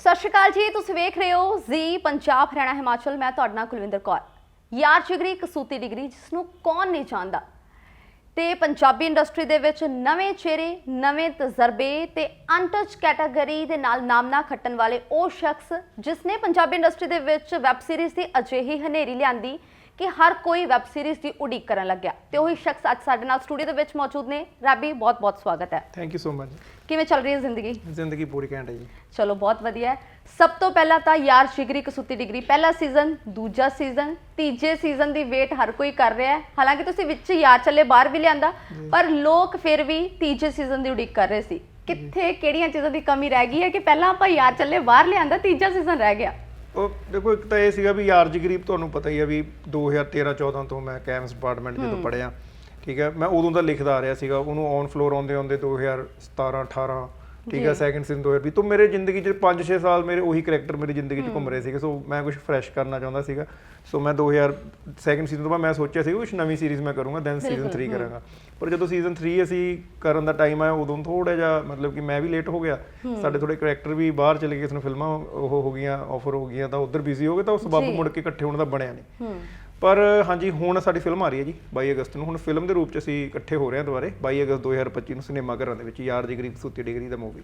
ਸਤਿ ਸ਼੍ਰੀ ਅਕਾਲ ਜੀ, ਤੁਸੀਂ ਵੇਖ ਰਹੇ ਹੋ ਜ਼ੀ ਪੰਜਾਬ, ਹਰਿਆਣਾ, ਹਿਮਾਚਲ। ਮੈਂ ਤੁਹਾਡਾ ਨਾਲ ਕੁਲਵਿੰਦਰ ਕੌਰ। ਯਾਰ ਜਿਗਰੀ, ਕਸੂਤੀ ਡਿਗਰੀ ਜਿਸ ਨੂੰ ਕੌਣ ਨਹੀਂ ਜਾਣਦਾ? ਤੇ ਪੰਜਾਬੀ ਇੰਡਸਟਰੀ ਦੇ ਵਿੱਚ ਨਵੇਂ ਚਿਹਰੇ, ਨਵੇਂ ਤਜਰਬੇ ਤੇ ਅਨਟਚ ਕੈਟਾਗਰੀ ਦੇ ਨਾਲ ਨਾਮਨਾ ਖੱਟਣ ਵਾਲੇ ਉਹ ਸ਼ਖਸ ਜਿਸ ਨੇ ਪੰਜਾਬੀ ਇੰਡਸਟਰੀ ਦੇ ਵਿੱਚ ਵੈਬ ਸੀਰੀਜ਼ ਦੀ ਅਜਿਹੀ ਹਨੇਰੀ ਲਿਆਂਦੀ ਕਿ ਹਰ ਕੋਈ ਵੈਬ ਸੀਰੀਜ਼ ਦੀ ਉਡੀਕ ਕਰਨ ਲੱਗਿਆ। ਤੇ ਉਹੀ ਸ਼ਖਸ ਅੱਜ ਸਾਡੇ ਨਾਲ ਸਟੂਡੀਓ ਦੇ ਵਿੱਚ ਮੌਜੂਦ ਨੇ। ਰਾਬੀ ਬਹੁਤ ਬਹੁਤ ਸਵਾਗਤ ਹੈ। ਥੈਂਕ ਯੂ ਸੋ ਮਚ ਕਿਵੇਂ ਚੱਲ ਰਹੀ ਹੈ ਜ਼ਿੰਦਗੀ? ਜ਼ਿੰਦਗੀ ਪੂਰੀ ਘੈਂਟ ਹੈ ਜੀ। ਚਲੋ ਬਹੁਤ ਵਧੀਆ ਸਭ ਤੋਂ ਪਹਿਲਾਂ ਤਾਂ ਯਾਰ ਸ਼ਿਗਰੀ ਕਸੂਤੀ ਡਿਗਰੀ। ਪਹਿਲਾ ਸੀਜ਼ਨ ਦੂਜਾ ਸੀਜ਼ਨ ਤੀਜੇ ਸੀਜ਼ਨ ਦੀ ਵੇਟ ਹਰ ਕੋਈ ਕਰ ਰਿਹਾ ਹੈ। ਹਾਲਾਂਕਿ ਤੁਸੀਂ ਵਿੱਚ ਯਾਰ ਚੱਲੇ ਬਾਹਰ ਵੀ ਲਿਆਂਦਾ ਪਰ ਲੋਕ ਫਿਰ ਵੀ ਤੀਜੇ ਸੀਜ਼ਨ ਦੀ ਉਡੀਕ ਕਰ ਰਹੇ ਸੀ। ਕਿੱਥੇ ਕਿਹੜੀਆਂ ਚੀਜ਼ਾਂ ਦੀ ਕਮੀ ਰਹਿ ਗਈ ਹੈ ਕਿ ਪਹਿਲਾਂ ਆਪਾਂ ਯਾਰ ਚੱਲੇ ਬਾਹਰ ਲਿਆਂਦਾ ਤੀਜਾ ਸੀਜ਼ਨ ਰਹਿ ਗਿਆ? ਉਹ ਦੇਖੋ ਇੱਕ ਤਾਂ ਇਹ ਸੀਗਾ ਵੀ ਯਾਰ ਜਗਰੀਬ ਤੁਹਾਨੂੰ ਪਤਾ ਹੀ ਆ ਵੀ 2013 14 ਤੋਂ ਮੈਂ ਕੈਮਸ ਡਿਪਾਰਟਮੈਂਟ ਜਦੋਂ ਪੜਿਆ ਠੀਕ ਹੈ ਮੈਂ ਉਦੋਂ ਦਾ ਲਿਖਦਾ ਆ ਰਿਹਾ ਸੀਗਾ ਉਹਨੂੰ ਔਨ ਫਲੋਰ ਆਉਂਦੇ ਆਉਂਦੇ 2017 18 ਠੀਕ ਹੈ ਸੈਕੰਡ ਸੀਜ਼ਨ 2020 ਤੋਂ ਮੇਰੇ ਜ਼ਿੰਦਗੀ 'ਚ 5-6 ਸਾਲ ਮੇਰੇ ਉਹੀ ਕੈਰੈਕਟਰ ਮੇਰੀ ਜ਼ਿੰਦਗੀ 'ਚ ਘੁੰਮ ਰਹੇ ਸੀਗੇ ਸੋ ਮੈਂ ਕੁਝ ਫਰੈਸ਼ ਕਰਨਾ ਚਾਹੁੰਦਾ ਸੀਗਾ। ਸੋ ਮੈਂ 2000 ਸੈਕੰਡ ਸੀਜ਼ਨ ਤੋਂ ਬਾਅਦ ਮੈਂ ਸੋਚਿਆ ਸੀ ਕੁਝ ਨਵੀਂ ਸੀਰੀਜ਼ ਮੈਂ ਕਰੂੰਗਾ ਦੈਨ ਸੀਜ਼ਨ 3 ਕਰਾਂਗਾ। ਪਰ ਜਦੋਂ ਸੀਜ਼ਨ 3 ਅਸੀਂ ਕਰਨ ਦਾ ਟਾਈਮ ਆਇਆ ਉਦੋਂ ਥੋੜਾ ਜਿਹਾ ਮਤਲਬ ਕਿ ਮੈਂ ਵੀ ਲੇਟ ਹੋ ਗਿਆ। ਸਾਡੇ ਥੋੜੇ ਕੈਰੈਕਟਰ ਵੀ ਬਾਹਰ ਚਲੇ ਗਏ ਕਿਸੇ ਨੂੰ ਫਿਲਮਾਂ ਉਹ ਹੋ ਗਈਆਂ ਆਫਰ ਹੋ ਗਈਆਂ ਤਾਂ ਉਧਰ ਬਿਜ਼ੀ ਹੋ ਗਏ ਤਾਂ ਉਹ ਸਬੱਬ ਮੁੜ ਕੇ ਇਕੱਠੇ ਹੋਣ ਦਾ ਬਣਿਆ ਨਹੀਂ। ਪਰ ਹਾਂਜੀ ਹੁਣ ਸਾਡੀ ਫਿਲਮ ਆ ਰਹੀ ਹੈ ਜੀ 22 ਅਗਸਤ ਨੂੰ। ਹੁਣ ਫਿਲਮ ਦੇ ਰੂਪ ਚ ਅਸੀਂ ਇਕੱਠੇ ਹੋ ਰਹੇ ਹਾਂ ਦੁਬਾਰੇ 22 ਅਗਸਤ 2025 ਨੂੰ ਸਿਨੇਮਾ ਘਰਾਂ ਦੇ ਵਿੱਚ ਯਾਰ ਜਿਗਰੀ ਕਸੂਤੀ ਡਿਗਰੀ ਦਾ ਮੂਵੀ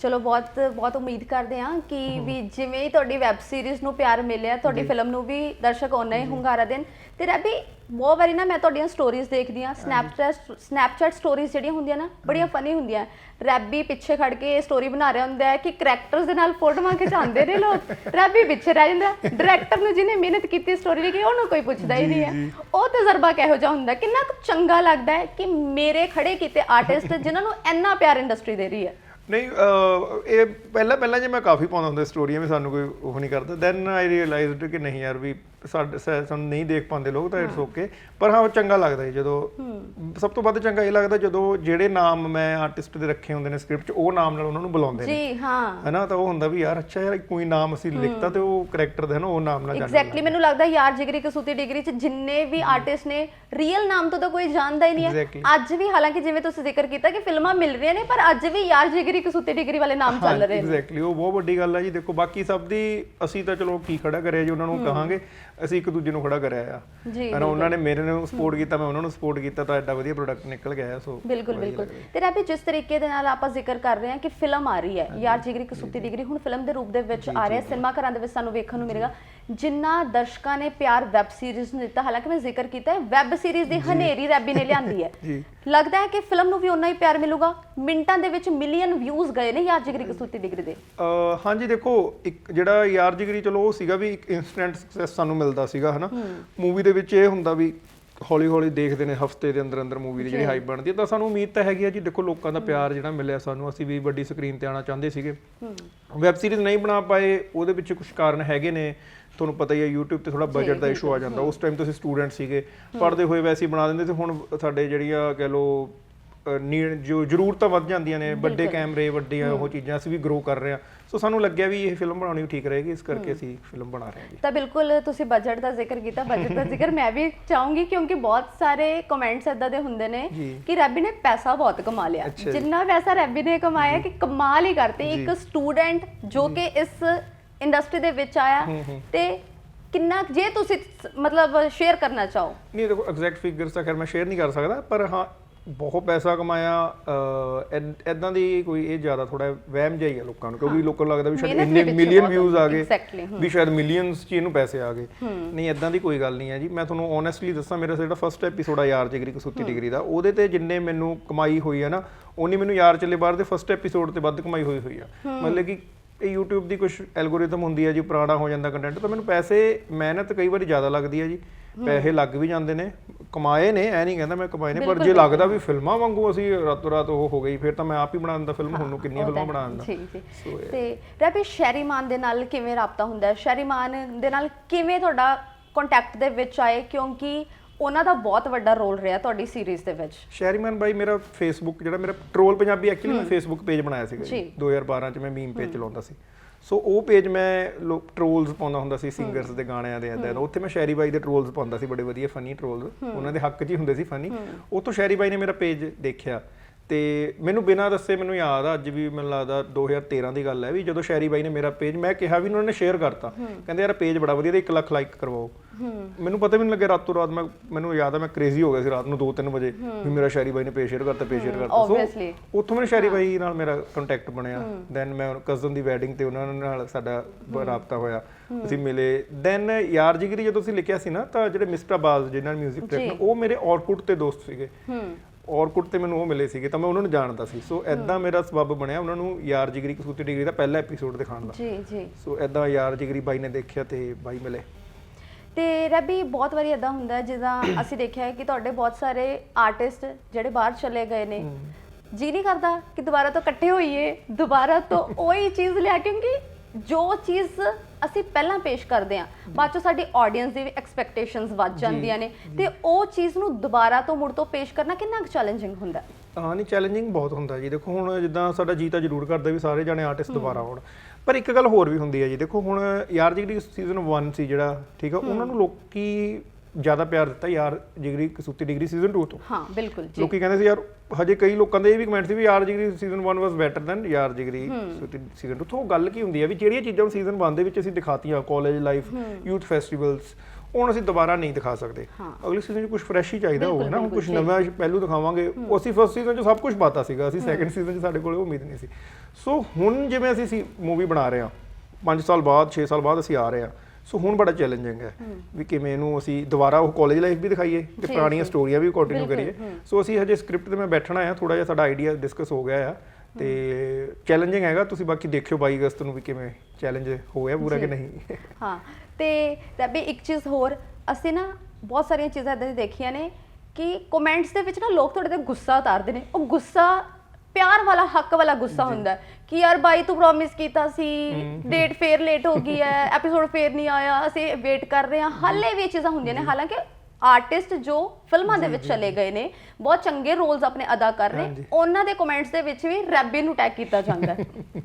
ਚਲੋ ਬਹੁਤ ਬਹੁਤ ਉਮੀਦ ਕਰਦੇ ਹਾਂ ਕਿ ਵੀ ਜਿਵੇਂ ਹੀ ਤੁਹਾਡੀ ਵੈਬ ਸੀਰੀਜ਼ ਨੂੰ ਪਿਆਰ ਮਿਲਿਆ ਤੁਹਾਡੀ ਫਿਲਮ ਨੂੰ ਵੀ ਦਰਸ਼ਕ ਓਨਾ ਹੀ ਹੁੰਗਾਰਾ ਦੇਣ। ਤੇ ਰੈਬੀ ਬਹੁਤ ਵਾਰੀ ਨਾ ਮੈਂ ਤੁਹਾਡੀਆਂ ਸਟੋਰੀਜ਼ ਦੇਖਦੀ ਆ ਸਨੈਪਚੈਟ ਸਨੈਪਚੈਟ ਸਟੋਰੀਜ਼ ਜਿਹੜੀਆਂ ਹੁੰਦੀਆਂ ਨਾ ਬੜੀਆਂ ਫਨੀ ਹੁੰਦੀਆਂ। ਰੈਬੀ ਪਿੱਛੇ ਖੜ ਕੇ ਸਟੋਰੀ ਬਣਾ ਰਿਹਾ ਹੁੰਦਾ ਹੈ ਕਿ ਕੈਰੈਕਟਰਸ ਦੇ ਨਾਲ ਫੋਟੋਆਂ ਖਿਚਾਉਂਦੇ ਨੇ ਲੋਕ। ਰੈਬੀ ਪਿੱਛੇ ਰਹਿ ਜਾਂਦਾ ਡਾਇਰੈਕਟਰ ਨੂੰ ਜਿਹਨੇ ਮਿਹਨਤ ਕੀਤੀ ਸਟੋਰੀ ਲਈ ਕਿ ਉਹਨੂੰ ਕੋਈ ਪੁੱਛਦਾ ਹੀ ਨਹੀਂ ਹੈ। ਉਹ ਤਜਰਬਾ ਕਿਹੋ ਜਿਹਾ ਹੁੰਦਾ? ਕਿੰਨਾ ਚੰਗਾ ਲੱਗਦਾ ਹੈ ਕਿ ਮੇਰੇ ਖੜੇ ਕੀਤੇ ਆਰਟਿਸਟ ਜਿਨ੍ਹਾਂ ਨੂੰ ਇੰਨਾ ਪਿਆਰ ਇੰਡਸਟਰੀ ਦੇ ਰਹੀ ਹੈ। ਨਹੀਂ ਅਹ, ਇਹ ਪਹਿਲਾਂ ਪਹਿਲਾਂ ਜੇ ਮੈਂ ਕਾਫੀ ਪਾਉਂਦਾ ਹੁੰਦਾ ਸਟੋਰੀਆਂ ਵੀ ਸਾਨੂੰ ਕੋਈ ਉਹ ਨਹੀਂ ਕਰਦਾ ਦੈਨ ਆਈ ਰੀਅਲਾਈਜ਼ਡ ਕਿ ਨਹੀਂ ਯਾਰ ਵੀ ਸਾਡੇ ਸਾਨੂੰ ਨਹੀਂ ਦੇਖ ਪਾਉਂਦੇ ਲੋਕ ਤਾਂ ਇਟਸ ਓਕੇ ਪਰ ਹਾਂ ਉਹ ਚੰਗਾ ਲੱਗਦਾ ਹੈ ਜਦੋਂ ਸਭ ਤੋਂ ਵੱਧ ਚੰਗਾ ਇਹ ਲੱਗਦਾ ਜਦੋਂ ਜਿਹੜੇ ਨਾਮ ਮੈਂ ਆਰਟਿਸਟ ਦੇ ਰੱਖੇ ਹੁੰਦੇ ਨੇ ਸਕ੍ਰਿਪਟ 'ਚ ਉਹ ਨਾਮ ਨਾਲ ਉਹਨਾਂ ਨੂੰ ਬੁਲਾਉਂਦੇ ਨੇ। ਜੀ ਹਾਂ। ਹੈਨਾ ਤਾਂ ਉਹ ਹੁੰਦਾ ਵੀ ਯਾਰ ਅੱਛਾ ਯਾਰ ਕੋਈ ਨਾਮ ਅਸੀਂ ਲਿਖਤਾ ਤੇ ਉਹ ਕੈਰੈਕਟਰ ਦਾ ਹੈ ਨਾ ਉਹ ਨਾਮ ਨਾਲ ਜਾਣਿਆ ਐਗਜ਼ੈਕਟਲੀ ਮੈਨੂੰ ਲੱਗਦਾ ਯਾਰ ਜਿਗਰੀ ਕਸੂਤੀ ਡਿਗਰੀ ਚ ਜਿੰਨੇ ਵੀ ਆਰਟਿਸਟ ਨੇ ਰੀਅਲ ਨਾਮ ਤੋਂ ਤਾਂ ਕੋਈ ਜਾਣਦਾ ਹੀ ਨਹੀਂ ਹੈ. ਅੱਜ ਵੀ ਹਾਲਾਂਕਿ ਜਿਵੇਂ ਤੁਸੀਂ ਜ਼ਿਕਰ ਕੀਤਾ ਕਿ ਫਿਲਮਾਂ ਮਿਲ ਰਹੀਆਂ ਨੇ ਪਰ ਅੱਜ ਵੀ ਯਾਰ ਜਿਗਰੀ ਕਸੂਤੀ ਡਿਗਰੀ ਵਾਲੇ ਨਾਮ ਚੱਲ ਰਹੇ ਨੇ। ਐਗਜ਼ੈਕਟਲੀ ਉਹ ਬਹੁਤ ਵੱਡੀ ਗੱਲ ਹੈ ਜੀ ਦੇਖੋ ਬਾਕੀ ਸਭ ਦੀ ਅਸੀਂ ਤਾਂ ਚਲੋ ਕੀ ਖੜਾ ਕਰਿਆ ਜੀ ਉਹਨਾਂ ਨੂੰ ਕਹਾਂਗੇ। ਅਸੀਂ ਇੱਕ ਦੂਜੇ ਨੂੰ ਖੜਾ ਕਰਿਆ ਆ। ਜੀ ਹਨਾ ਉਹਨਾਂ ਨੇ ਮੇਰੇ ਨੂੰ ਸਪੋਰਟ ਕੀਤਾ ਮੈਂ ਉਹਨਾਂ ਨੂੰ ਸਪੋਰਟ ਕੀਤਾ ਤਾਂ ਐਡਾ ਵਧੀਆ ਪ੍ਰੋਡਕਟ ਨਿਕਲ ਗਿਆ ਹੈ, ਸੋ ਬਿਲਕੁਲ ਬਿਲਕੁਲ। ਤੇ ਰਾਬੀ ਜਿਸ ਤਰੀਕੇ ਦੇ ਨਾਲ ਆਪਾਂ ਜ਼ਿਕਰ ਕਰ ਰਹੇ ਹਾਂ ਕਿ ਫਿਲਮ ਆ ਰਹੀ ਹੈ। ਯਾਰ ਜਿਗਰੀ ਕਸੂਤੀ ਡਿਗਰੀ ਹੁਣ ਫਿਲਮ ਦੇ ਰੂਪ ਦੇ ਵਿੱਚ ਆ ਰਿਹਾ ਸਿਨੇਮਾ ਘਰਾਂ ਦੇ ਵਿੱਚ ਸਾਨੂੰ ਵੇਖਣ ਨੂੰ ਮਿਲੇਗਾ। ਜਿੰਨਾ ਦਰਸ਼ਕਾਂ ਨੇ ਪਿਆਰ ਵੈਬ ਸੀਰੀਜ਼ ਨੂੰ ਦਿੱਤਾ ਹਾਲਾਂਕਿ ਮੈਂ ਜ਼ਿਕਰ ਕੀਤਾ ਹੈ ਵੈਬ ਸੀਰੀਜ਼ ਦੀ ਹਨੇਰੀ ਰੈਬੀ ਨੇ ਲਿਆਂਦੀ ਹੈ। ਜੀ। ਲੱਗਦਾ ਹੈ ਕਿ ਫਿਲਮ ਨੂੰ ਵੀ ਉਨਾ ਹੀ ਪਿਆਰ ਮਿਲੂਗਾ। ਮਿੰਟਾਂ ਦੇ ਵਿੱਚ ਮਿਲੀਅਨ ਵਿਊਜ਼ ਗਏ ਨੇ ਯਾਰ ਜਿਗਰੀ ਕਸੂਤੀ ਡਿਗਰੀ ਦੇ। ਹਾਂਜੀ ਦੇਖੋ ਇੱਕ ਜਿਹੜਾ ਯਾਰ ਜਿਗਰੀ ਚਲੋ ਉਹ ਸੀਗਾ ਵੀ ਇੱਕ ਇਨਸਟੈਂਟ ਸਕਸੈਸ ਸਾਨੂੰ ਮਿਲਦਾ ਸੀਗਾ ਹਨਾ? ਮੂਵੀ ਦੇ ਵਿੱਚ ਇਹ ਹੁੰਦਾ ਵੀ ਹੌਲੀ ਹੌਲੀ ਦੇਖਦੇ ਨੇ ਹਫ਼ਤੇ ਦੇ ਅੰਦਰ ਅੰਦਰ ਮੂਵੀ ਦੀ ਜਿਹੜੀ ਹਾਈਪ ਬਣਦੀ ਹੈ। ਤਾਂ ਸਾਨੂੰ ਉਮੀਦ ਤਾਂ ਹੈਗੀ ਆ ਜੀ ਦੇਖੋ ਲੋਕਾਂ ਦਾ ਪਿਆਰ ਜਿਹੜਾ ਮਿਲਿਆ ਸਾਨੂੰ ਅਸੀਂ ਵੀ ਵੱਡੀ ਸਕਰੀਨ ਤੇ ਆਉਣਾ ਚਾਹੁੰਦੇ ਸੀਗੇ। ਵੈਬ ਸੀਰੀਜ਼ ਨਹੀਂ ਬਣਾ ਪਾਏ ਉਹਦੇ ਵਿੱਚ ਕੁਝ ਕਾਰਨ ਹੈਗੇ ਨੇ। ਤੁਹਾਨੂੰ ਪਤਾ ਹੀ ਹੈ YouTube ਤੇ ਥੋੜਾ ਬਜਟ ਦਾ ਇਸ਼ੂ ਆ ਜਾਂਦਾ। ਉਸ ਟਾਈਮ ਤੁਸੀਂ ਸਟੂਡੈਂਟ ਸੀਗੇ ਪੜ੍ਹਦੇ ਹੋਏ ਵੈਸੇ ਹੀ ਬਣਾ ਦਿੰਦੇ ਤੇ ਹੁਣ ਸਾਡੇ ਜਿਹੜੀਆਂ ਕਹਿ ਲੋ ਨੀਡ ਜੋ ਜ਼ਰੂਰਤਾਂ ਵੱਧ ਜਾਂਦੀਆਂ ਨੇ ਵੱਡੇ ਕੈਮਰੇ ਵੱਡੀਆਂ ਉਹ ਚੀਜ਼ਾਂ ਅਸੀਂ ਵੀ ਗਰੋ ਕਰ ਰਹੇ ਹਾਂ। ਸੋ ਸਾਨੂੰ ਲੱਗਿਆ ਵੀ ਇਹ ਫਿਲਮ ਬਣਾਉਣੀ ਠੀਕ ਰਹੇਗੀ ਇਸ ਕਰਕੇ ਅਸੀਂ ਫਿਲਮ ਬਣਾ ਰਹੇ ਹਾਂ ਤਾਂ ਬਿਲਕੁਲ ਤੁਸੀਂ ਬਜਟ ਦਾ ਜ਼ਿਕਰ ਕੀਤਾ ਬਜਟ ਦਾ ਜ਼ਿਕਰ ਮੈਂ ਵੀ ਚਾਹੂੰਗੀ ਕਿਉਂਕਿ ਬਹੁਤ ਸਾਰੇ ਕਮੈਂਟਸ ਇਦਾਂ ਦੇ ਹੁੰਦੇ ਨੇ। ਕਿ ਰੈਬੀ ਨੇ ਪੈਸਾ ਬਹੁਤ ਕਮਾ ਲਿਆ। ਜਿੰਨਾ ਪੈਸਾ ਰੈਬੀ ਨੇ ਕਮਾਇਆ ਕਿ ਕਮਾਲ ਹੀ ਕਰਤੇ। ਇੱਕ ਸਟੂਡੈਂਟ ਜੋ ਕਿ ਇਸ ਇੰਡਸਟਰੀ ਦੇ ਵਿੱਚ ਆਇਆ ਤੇ ਕਿੰਨਾ ਜੇ ਤੁਸੀਂ ਮਤਲਬ ਸ਼ੇਅਰ ਕਰਨਾ ਚਾਹੋ। ਨਹੀਂ ਦੇਖੋ ਐਗਜ਼ੈਕਟ ਫਿਗਰਸ ਤਾਂ ਖੈਰ ਮੈਂ ਸ਼ੇਅਰ ਨਹੀਂ ਕਰ ਸਕਦਾ ਪਰ ਹਾਂ ਬਹੁਤ ਪੈਸਾ ਕਮਾਇਆ ਐਦਾਂ ਦੀ ਕੋਈ ਇਹ ਜ਼ਿਆਦਾ ਥੋੜਾ ਵਹਿਮ ਜਿਹਾ ਹੀ ਆ ਲੋਕਾਂ ਨੂੰ ਕਿਉਂਕਿ ਲੋਕਾਂ ਨੂੰ ਲੱਗਦਾ ਵੀ ਸ਼ਾਇਦ ਇੰਨੇ ਮਿਲੀਅਨ ਵਿਊਜ਼ ਆ। ਗਏ ਵੀ ਸ਼ਾਇਦ ਮਿਲੀਅਨਸ ਚ ਇਹਨੂੰ ਪੈਸੇ ਆ ਗਏ। ਨਹੀਂ ਐਦਾਂ ਦੀ ਕੋਈ ਗੱਲ ਨਹੀਂ ਹੈ ਜੀ। ਮੈਂ ਤੁਹਾਨੂੰ ਓਨੈਸਟਲੀ ਦੱਸਾਂ ਮੇਰਾ ਜਿਹੜਾ ਫਸਟ ਐਪੀਸੋਡ ਆ ਯਾਰ ਜਿਗਰੀ ਕਸੂਤੀ ਡਿਗਰੀ ਦਾ ਉਹਦੇ ਤੇ ਜਿੰਨੇ ਮੈਨੂੰ ਕਮਾਈ ਹੋਈ ਹੈ ਨਾ ਉਨੀ ਮੈਨੂੰ ਯਾਰ ਚੱਲੇ ਬਾਹਰ ਦੇ ਫਸਟ ਐਪੀਸੋਡ ਤੇ ਵੱਧ ਕਮਾਈ ਹੋਈ ਹੋਈ ਆ। ਮਤਲਬ ਕਿ ਇਹ YouTube ਦੀ ਕੁਝ ਐਲਗੋਰਿਥਮ ਹੁੰਦੀ ਹੈ ਜੀ ਪੁਰਾਣਾ ਹੋ ਜਾਂਦਾ ਕੰਟੈਂਟ ਤਾਂ ਮੈਨੂੰ ਪੈਸੇ ਮਿਹਨਤ ਕਈ ਵਾਰੀ ਜ਼ਿਆਦਾ ਲੱਗਦੀ ਹੈ ਜੀ। ਪੈਸੇ ਲੱਗ ਵੀ ਜਾਂਦੇ ਨੇ ਕਮਾਏ ਨੇ ਐ ਨਹੀਂ ਕਹਿੰਦਾ ਮੈਂ ਕਮਾਏ ਨੇ ਪਰ ਜੇ ਲੱਗਦਾ ਵੀ ਫਿਲਮਾਂ ਵਾਂਗੂ ਅਸੀਂ ਰਾਤੋਂ ਰਾਤ ਉਹ ਹੋ ਗਈ ਫਿਰ ਤਾਂ ਮੈਂ ਆਪ ਹੀ ਬਣਾ ਦਿੰਦਾ ਫਿਲਮ ਹੁਣ ਨੂੰ ਕਿੰਨੀਆਂ ਫਿਲਮਾਂ ਬਣਾ ਦਿੰਦਾ ਜੀ। ਜੀ ਤੇ ਰੈਬੀ ਸ਼ੈਰੀਮਾਨ ਦੇ ਨਾਲ ਕਿਵੇਂ ਰਾਬਤਾ ਹੁੰਦਾ? ਹੈ ਸ਼ੈਰੀਮਾਨ ਦੇ ਨਾਲ ਕਿਵੇਂ ਤੁਹਾਡਾ ਕੰਟੈਕਟ ਦੇ ਵਿੱਚ ਆਏ? ਕਿਉਂਕਿ ਉਹਨਾਂ ਦਾ ਬਹੁਤ ਵੱਡਾ ਰੋਲ ਰਿਹਾ ਤੁਹਾਡੀ ਸੀਰੀਜ਼ ਦੇ ਵਿੱਚ। ਸ਼ੈਰੀਮਨ ਬਾਈ ਮੇਰਾ ਫੇਸਬੁੱਕ ਜਿਹੜਾ ਮੇਰਾ ਟ੍ਰੋਲ ਪੰਜਾਬੀ ਐਕਚੁਅਲੀ ਮੈਂ ਫੇਸਬੁੱਕ ਪੇਜ ਬਣਾਇਆ ਸੀਗਾ ਜੀ। ਜੀ। 2012 ਚ ਮੈਂ ਮੀਮ ਪੇਜ ਚਲਾਉਂਦਾ ਸੀ। ਸੋ ਉਹ ਪੇਜ ਮੈਂ ਲੋਕ ਟ੍ਰੋਲਸ ਪਾਉਂਦਾ ਹੁੰਦਾ ਸੀ ਸਿੰਗਰਸ ਦੇ ਗਾਣਿਆਂ ਦੇ ਐਦਾਂ ਉੱਥੇ ਮੈਂ ਸ਼ੈਰੀ ਬਾਈ ਦੇ ਟ੍ਰੋਲਸ ਪਾਉਂਦਾ ਸੀ ਬੜੇ ਵਧੀਆ ਫਨੀ ਟ੍ਰੋਲਸ ਉਹਨਾਂ ਦੇ ਹੱਕ 'ਚ ਹੀ ਹੁੰਦੇ ਸੀ ਫਨੀ ਉਹ ਤੋਂ ਸ਼ੈਰੀ ਬਾਈ ਨੇ ਮੇਰਾ ਪੇਜ ਦੇਖਿਆ। ਤੇ ਮੈਨੂੰ ਬਿਨਾਂ ਦੱਸੇ ਮੈਨੂੰ ਯਾਦ ਆ ਅੱਜ ਵੀ ਮੈਨੂੰ ਲੱਗਦਾ 2013 ਦੀ ਗੱਲ ਹੈ ਵੀ ਜਦੋਂ ਸ਼ੈਰੀ ਬਾਈ ਨੇ ਮੇਰਾ ਪੇਜ ਮੈਂ ਕਿਹਾ ਵੀ ਉਹਨਾਂ ਨੇ ਸ਼ੇਅਰ ਕਰਤਾ ਕਹਿੰਦੇ ਯਾਰ ਪੇਜ ਬੜਾ ਵਧੀਆ ਤੇ 1 ਲੱਖ ਲਾਈਕ ਕਰਵਾਓ। ਮੈਨੂੰ ਪਤਾ ਵੀ ਨਹੀਂ ਲੱਗਿਆ ਰਾਤੋਂ ਰਾਤ ਮੈਂ ਮੈਨੂੰ ਯਾਦ ਆ ਮੈਂ ਕ੍ਰੇਜ਼ੀ ਹੋ ਗਿਆ ਸੀ ਰਾਤ ਨੂੰ 2-3 ਵਜੇ ਵੀ ਮੇਰਾ ਸ਼ੈਰੀ ਬਾਈ ਨੇ ਪੇਜ ਸ਼ੇਅਰ ਕਰਤਾ ਪੇਜ ਸ਼ੇਅਰ ਕਰਤਾ। Obviously. ਉੱਥੋਂ ਮੈਨੂੰ ਸ਼ੈਰੀ ਬਾਈ ਨਾਲ ਮੇਰਾ ਕੰਟੈਕਟ ਬਣਿਆ। ਦੈਨ ਮੈਂ ਕਜ਼ਨ ਦੀ ਵੈਡਿੰਗ ਤੇ ਉਹਨਾਂ ਨਾਲ ਸਾਡਾ ਰਾਬਤਾ ਹੋਇਆ। ਅਸੀਂ ਮਿਲੇ। ਦੈਨ ਯਾਰ ਜਿਗਰੀ ਜਦੋਂ ਤੁਸੀਂ ਲਿਖਿਆ ਸੀ ਨਾ ਤਾਂ ਜਿਹੜੇ ਮਿਸਟਰ ਆਬਾਜ਼ ਜਿਨ੍ਹਾਂ ਨੇ 뮤직 ਡਾਇਰੈਕਟਰ ਉਹ ਮੇਰੇ ਔਰਕੁੱਟ ਤੇ ਦੋਸਤ ਸੀਗੇ। ਔਰਕੁੱਟ ਤੇ ਮੈਨੂੰ ਉਹ ਮਿਲੇ ਸੀਗੇ ਤਾਂ ਮੈਂ ਉਹਨਾਂ ਨੂੰ ਜਾਣਦਾ ਸੀ। ਸੋ ਐਦਾਂ ਮੇਰਾ ਸਬੱਬ ਬਣਿਆ ਉਹਨਾਂ ਨੂੰ ਯਾਰ ਜਿਗਰੀ ਕਸੂਤੀ ਡਿਗਰੀ ਦਾ ਪਹਿਲਾ ਐਪੀਸੋਡ ਦਿਖਾਉਣ ਦਾ। ਜੀ ਜੀ। ਸੋ ਐਦਾਂ ਯਾਰ ਜਿਗਰੀ ਬਾਈ ਨੇ ਦੇਖਿਆ ਤੇ ਬਾਈ ਮਿਲੇ। ਤੇ ਰਬੀ ਬਹੁਤ ਵਾਰੀ ਇਦਾਂ ਹੁੰਦਾ ਜਿੱਦਾਂ ਅਸੀਂ ਦੇਖਿਆ ਹੈ ਕਿ ਤੁਹਾਡੇ ਬਹੁਤ ਸਾਰੇ ਆਰਟਿਸਟ ਜਿਹੜੇ ਬਾਹਰ ਚਲੇ ਗਏ ਨੇ ਜੀ ਨਹੀਂ ਕਰਦਾ ਕਿ ਦੁਬਾਰਾ ਤੋਂ ਇਕੱਠੇ ਹੋਈਏ ਦੁਬਾਰਾ ਤੋਂ ਉਹੀ ਚੀਜ਼ ਲਿਆ ਕਿਉਂਕਿ ਜੋ ਚੀਜ਼ ਅਸੀਂ ਪਹਿਲਾਂ ਪੇਸ਼ ਕਰਦੇ ਹਾਂ ਬਾਅਦ ਚੋਂ ਸਾਡੀ ਆਡੀਅנס ਦੀ ਐਕਸਪੈਕਟੇਸ਼ਨਸ ਵੱਧ ਜਾਂਦੀਆਂ ਨੇ ਤੇ ਉਹ ਚੀਜ਼ ਨੂੰ ਦੁਬਾਰਾ ਤੋਂ ਮੁੜ ਤੋਂ ਪੇਸ਼ ਕਰਨਾ ਕਿੰਨਾ ਚੈਲੰਜਿੰਗ ਹੁੰਦਾ? ਹੈ? ਨਹੀਂ ਚੈਲੰਜਿੰਗ ਬਹੁਤ ਹੁੰਦਾ ਜੀ। ਦੇਖੋ ਹੁਣ ਜਿੱਦਾਂ ਸਾਡਾ ਜੀ ਤਾਂ ਜ਼ਰੂਰ ਕਰਦਾ ਵੀ ਸਾਰੇ ਜਾਣੇ ਆਰਟਿਸਟ ਦੁਬਾਰਾ ਆਉਣ। ਪਰ ਇੱਕ ਗੱਲ ਹੋਰ ਵੀ ਹੁੰਦੀ ਹੈ ਜੀ। ਦੇਖੋ ਹੁਣ ਯਾਰ ਜਿਗਰੀ ਸੀਜ਼ਨ 1 ਸੀ ਜਿਹੜਾ ਠੀਕ ਆ ਉਹਨਾਂ ਨੂੰ ਲੋਕੀ ਜ਼ਿਆਦਾ ਪਿਆਰ ਦਿੱਤਾ ਯਾਰ ਜਿਗਰੀ ਕਸੂਤੀ ਡਿਗਰੀ ਸੀਜ਼ਨ 2 ਤੋਂ। ਹਾਂ ਬਿਲਕੁਲ ਜੀ। ਲੋਕੀ ਕਹਿੰਦੇ ਸੀ ਯਾਰ ਹਜੇ ਕਈ ਲੋਕਾਂ ਦੇ ਇਹ ਵੀ ਕਮੈਂਟ ਸੀ ਵੀ Yaar Jigri season 1 was better than Yaar Jigri season 2 ਤੋਂ ਗੱਲ ਕੀ ਹੁੰਦੀ ਹੈ ਵੀ ਜਿਹੜੀਆਂ ਚੀਜ਼ਾਂ ਸੀਜ਼ਨ 1 ਦੇ ਵਿੱਚ ਅਸੀਂ ਦਿਖਾਤੀਆਂ ਕਾਲਜ ਲਾਈਫ ਯੂਥ ਫੈਸਟੀਵਲਸ ਹੁਣ ਅਸੀਂ ਦੁਬਾਰਾ ਨਹੀਂ ਦਿਖਾ ਸਕਦੇ। ਅਗਲੇ ਸੀਜ਼ਨ 'ਚ ਕੁਝ ਫਰੈਸ਼ ਹੀ ਚਾਹੀਦਾ ਹੋਵੇ ਨਾ ਹੁਣ ਕੁਝ ਨਵਾਂ ਪਹਿਲੂ ਦਿਖਾਵਾਂਗੇ। ਅਸੀਂ ਫਸਟ ਸੀਜ਼ਨ 'ਚ ਸਭ ਕੁਝ ਪਤਾ ਸੀਗਾ ਅਸੀਂ ਸੈਕੰਡ ਸੀਜ਼ਨ 'ਚ ਸਾਡੇ ਕੋਲ ਉਮੀਦ ਨਹੀਂ ਸੀ। ਸੋ ਹੁਣ ਜਿਵੇਂ ਅਸੀਂ ਸੀ ਮੂਵੀ ਬਣਾ ਰਹੇ ਹਾਂ 5 ਸਾਲ ਬਾਅਦ 6 ਸਾਲ ਬਾਅਦ ਅਸੀਂ ਆ ਰਹੇ ਹਾਂ। ਸੋ ਹੁਣ ਬੜਾ ਚੈਲੰਜਿੰਗ ਹੈ ਵੀ ਕਿਵੇਂ ਇਹਨੂੰ ਅਸੀਂ ਦੁਬਾਰਾ ਉਹ ਕਾਲਜ ਲਾਈਫ ਵੀ ਦਿਖਾਈਏ ਤੇ ਪੁਰਾਣੀਆਂ। ਸਟੋਰੀਆਂ ਵੀ ਕੰਟੀਨਿਊ ਕਰੀਏ। ਸੋ ਅਸੀਂ ਹਜੇ ਸਕ੍ਰਿਪਟ ਤੇ ਮੈਂ ਬੈਠਣਾ ਆ ਥੋੜਾ ਜਿਹਾ ਸਾਡਾ ਆਈਡੀਆ ਡਿਸਕਸ ਹੋ ਗਿਆ ਆ ਤੇ ਚੈਲੰਜਿੰਗ ਹੈਗਾ ਤੁਸੀਂ ਬਾਕੀ ਦੇਖਿਓ 22 ਅਗਸਤ ਨੂੰ ਵੀ ਕਿਵੇਂ ਚੈਲੰਜ ਹੋਇਆ ਪੂਰਾ ਕਿ। ਨਹੀਂ। ਹਾਂ ਤੇ ਰਬੀ ਇੱਕ ਚੀਜ਼ ਹੋਰ ਅਸੀਂ ਨਾ ਬਹੁਤ ਸਾਰੀਆਂ ਚੀਜ਼ਾਂ ਇਦਾਂ ਦੀ ਦੇਖੀਆਂ ਨੇ ਕਿ ਕਮੈਂਟਸ ਦੇ ਵਿੱਚ ਨਾ ਲੋਕ ਤੁਹਾਡੇ ਤੇ ਗੁੱਸਾ ਉਤਾਰਦੇ ਨੇ। ਉਹ ਗੁੱਸਾ ਪਿਆਰ ਵਾਲਾ ਹੱਕ ਵਾਲਾ ਗੁੱਸਾ ਹੁੰਦਾ ਹੈ ਕਿ ਯਾਰ ਬਾਈ ਤੂੰ ਪ੍ਰੋਮਿਸ ਕੀਤਾ ਸੀ ਡੇਟ ਫੇਰ ਲੇਟ ਹੋ ਗਈ ਹੈ ਐਪੀਸੋਡ ਫੇਰ ਨਹੀਂ ਆਇਆ ਅਸੀਂ ਵੇਟ ਕਰ ਰਹੇ ਹਾਂ। ਹਾਲੇ ਵੀ ਇਹ ਚੀਜ਼ਾਂ ਹੁੰਦੀਆਂ ਨੇ ਹਾਲਾਂਕਿ ਆਰਟਿਸਟ ਜੋ ਫਿਲਮਾਂ ਦੇ ਵਿੱਚ ਚਲੇ ਗਏ ਨੇ ਬਹੁਤ ਚੰਗੇ ਰੋਲਸ ਆਪਣੇ ਅਦਾ ਕਰ ਰਹੇ। ਉਹਨਾਂ ਦੇ ਕਮੈਂਟਸ ਦੇ ਵਿੱਚ ਵੀ ਰੈਬੀ ਨੂੰ ਟੈਗ ਕੀਤਾ ਜਾਂਦਾ ਹੈ।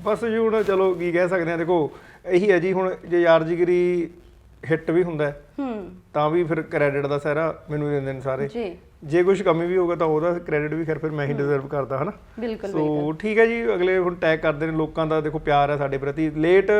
ਬਸ ਜੀ ਹੁਣ ਚਲੋ ਕੀ ਕਹਿ ਸਕਦੇ ਆ ਦੇਖੋ ਇਹੀ ਹੈ ਜੀ ਹੁਣ ਜੇ ਯਾਰ ਜਿਗਰੀ ਹਿੱਟ ਵੀ ਹੁੰਦਾ ਹੈ, ਤਾਂ ਵੀ ਫਿਰ ਕ੍ਰੈਡਿਟ ਦਾ ਸਾਰਾ ਮੈਨੂੰ ਦਿੰਦੇ ਨੇ ਸਾਰੇ। ਜੀ। ਜੇ ਕੁਝ ਕਮੀ ਵੀ ਹੋਊਗਾ ਤਾਂ ਉਹਦਾ ਕ੍ਰੈਡਿਟ ਵੀ ਫਿਰ ਫਿਰ ਮੈਂ ਹੀ ਡਿਜ਼ਰਵ ਕਰਦਾ ਹਨਾ? ਬਿਲਕੁਲ ਸੋ ਠੀਕ ਹੈ ਜੀ ਅਗਲੇ ਹੁਣ ਟੈਗ ਕਰਦੇ ਨੇ ਲੋਕਾਂ ਦਾ ਦੇਖੋ ਪਿਆਰ ਹੈ ਸਾਡੇ ਪ੍ਰਤੀ। ਲੇਟ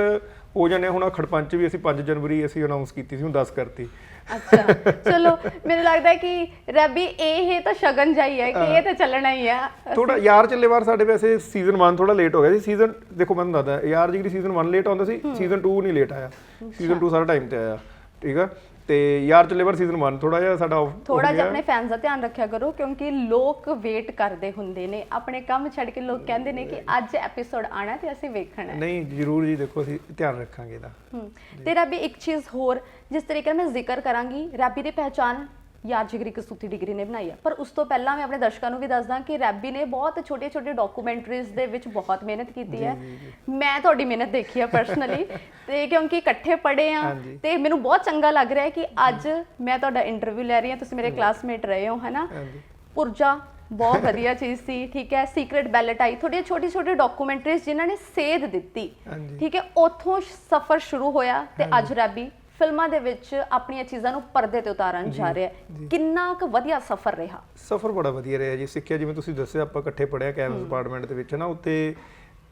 ਹੋ ਜਾਂਦੇ ਹੁਣ ਖੜਪੰਚ ਵੀ ਅਸੀਂ 5 ਜਨਵਰੀ ਅਸੀਂ ਅਨਾਉਂਸ ਕੀਤੀ ਸੀ ਹੁਣ 10 ਕਰਤੀ। ਅੱਛਾ ਚਲੋ ਮੈਨੂੰ ਲੱਗਦਾ ਹੈ ਕਿ ਰਬੀ ਇਹ ਤਾਂ ਸ਼ਗਨ ਜਾਈ ਹੈ ਕਿ ਇਹ ਤਾਂ ਚੱਲਣਾ ਹੀ ਹੈ ਥੋੜਾ ਯਾਰ ਚੱਲੇ ਵਾਰ ਸਾਡੇ ਵੈਸੇ ਸੀਜ਼ਨ 1 ਥੋੜਾ ਲੇਟ ਹੋ ਗਿਆ ਸੀ। ਸੀਜ਼ਨ ਦੇਖੋ ਮੈਨੂੰ ਦੱਸਦਾ ਯਾਰ ਜਿਹੜੀ ਸੀਜ਼ਨ 1 ਲੇਟ ਆਉਂਦਾ ਸੀ ਸੀਜ਼ਨ 2 ਨਹੀਂ ਲੇਟ ਆਇਆ। ਸੀਜ਼ਨ 2 ਸਾਰਾ ਟਾਈਮ ਤੇ ਆਇਆ ਠੀਕ ਆ? ਤੇ ਯਾਰ ਚੱਲੇ ਵਾਰ ਸੀਜ਼ਨ 1 ਥੋੜਾ ਜਿਹਾ ਸਾਡਾ off ਹੋ ਥੋੜਾ ਜਿਹਾ ਗਿਆ। ਆਪਣੇ ਫੈਨਸ ਦਾ ਧਿਆਨ ਰੱਖਿਆ ਕਰੋ ਕਿਉਂਕਿ ਲੋਕ ਵੇਟ ਕਰਦੇ ਹੁੰਦੇ ਨੇ। ਆਪਣੇ ਕੰਮ ਛੱਡ ਕੇ ਲੋਕ ਕਹਿੰਦੇ ਨੇ ਕਿ ਅੱਜ ਐਪੀਸੋਡ ਆਣਾ ਤੇ ਅਸੀਂ ਵੇਖਣਾ। ਹੈ ਨਹੀਂ ਜ਼ਰੂਰ ਜੀ ਦੇਖੋ ਅਸੀਂ ਧਿਆਨ ਰੱਖਾਂਗੇ ਇਹਦਾ। ਹੂੰ। ਤੇ ਰਬੀ ਇੱਕ ਚੀਜ਼ ਹੋਰ ਜਿਸ ਤਰੀਕੇ ਨਾਲ ਮੈਂ ਜ਼ਿਕਰ ਕਰਾਂਗੀ ਰਬੀ ਦੀ ਪਹਿਚਾਨ ਯਾਰ ਜਿਗਰੀ ਕਸੂਤੀ ਡਿਗਰੀ ਨੇ ਬਣਾਈ ਹੈ ਪਰ ਉਸ ਤੋਂ ਪਹਿਲਾਂ ਮੈਂ ਆਪਣੇ ਦਰਸ਼ਕਾਂ ਨੂੰ ਵੀ ਦੱਸਦਾ ਕਿ ਰੈਬੀ ਨੇ ਬਹੁਤ ਛੋਟੇ ਛੋਟੇ ਡਾਕੂਮੈਂਟਰੀਜ਼ ਦੇ ਵਿੱਚ ਬਹੁਤ ਮਿਹਨਤ ਕੀਤੀ ਹੈ। ਮੈਂ ਤੁਹਾਡੀ ਮਿਹਨਤ ਦੇਖੀ ਹੈ ਪਰਸਨਲੀ ਤੇ ਕਿਉਂਕਿ ਇਕੱਠੇ ਪੜ੍ਹੇ ਆ। ਤੇ ਮੈਨੂੰ ਬਹੁਤ ਚੰਗਾ ਲੱਗ ਰਿਹਾ ਹੈ ਕਿ ਅੱਜ ਮੈਂ ਤੁਹਾਡਾ ਇੰਟਰਵਿਊ ਲੈ ਰਹੀ ਹਾਂ। ਤੁਸੀਂ ਮੇਰੇ ਕਲਾਸਮੇਟ ਰਹੇ ਹੋ ਹੈਨਾ। ਪੁਰਜਾ ਬਹੁਤ ਵਧੀਆ ਚੀਜ਼ ਸੀ ਠੀਕ ਹੈ? ਸੀਕ੍ਰੀਟ ਬੈਲਟ ਆਈ। ਤੁਹਾਡੀਆਂ ਛੋਟੀ ਛੋਟੀ ਡਾਕੂਮੈਂਟਰੀਜ਼ ਜਿਨ੍ਹਾਂ ਨੇ ਸੇਧ ਦਿੱਤੀ। ਠੀਕ ਹੈ? ਉੱਥੋਂ ਸਫ਼ਰ ਸ਼ੁਰੂ ਹੋਇਆ ਤੇ ਅੱਜ ਰੈਬੀ ਫਿਲਮਾਂ ਦੇ ਵਿੱਚ ਆਪਣੀਆਂ ਚੀਜ਼ਾਂ ਨੂੰ ਪਰਦੇ ਤੇ ਉਤਾਰਨ ਜਾ ਰਿਹਾ ਹੈ। ਕਿੰਨਾ ਕੁ ਵਧੀਆ ਸਫ਼ਰ ਰਿਹਾ? ਸਫ਼ਰ ਬੜਾ ਵਧੀਆ ਰਿਹਾ ਜੀ। ਸਿੱਖਿਆ ਜਿਵੇਂ ਤੁਸੀਂ ਦੱਸਿਆ ਆਪਾਂ ਇਕੱਠੇ ਪੜਿਆ ਕੈਮਸ ਡਿਪਾਰਟਮੈਂਟ ਦੇ ਵਿੱਚ ਨਾ ਉੱਤੇ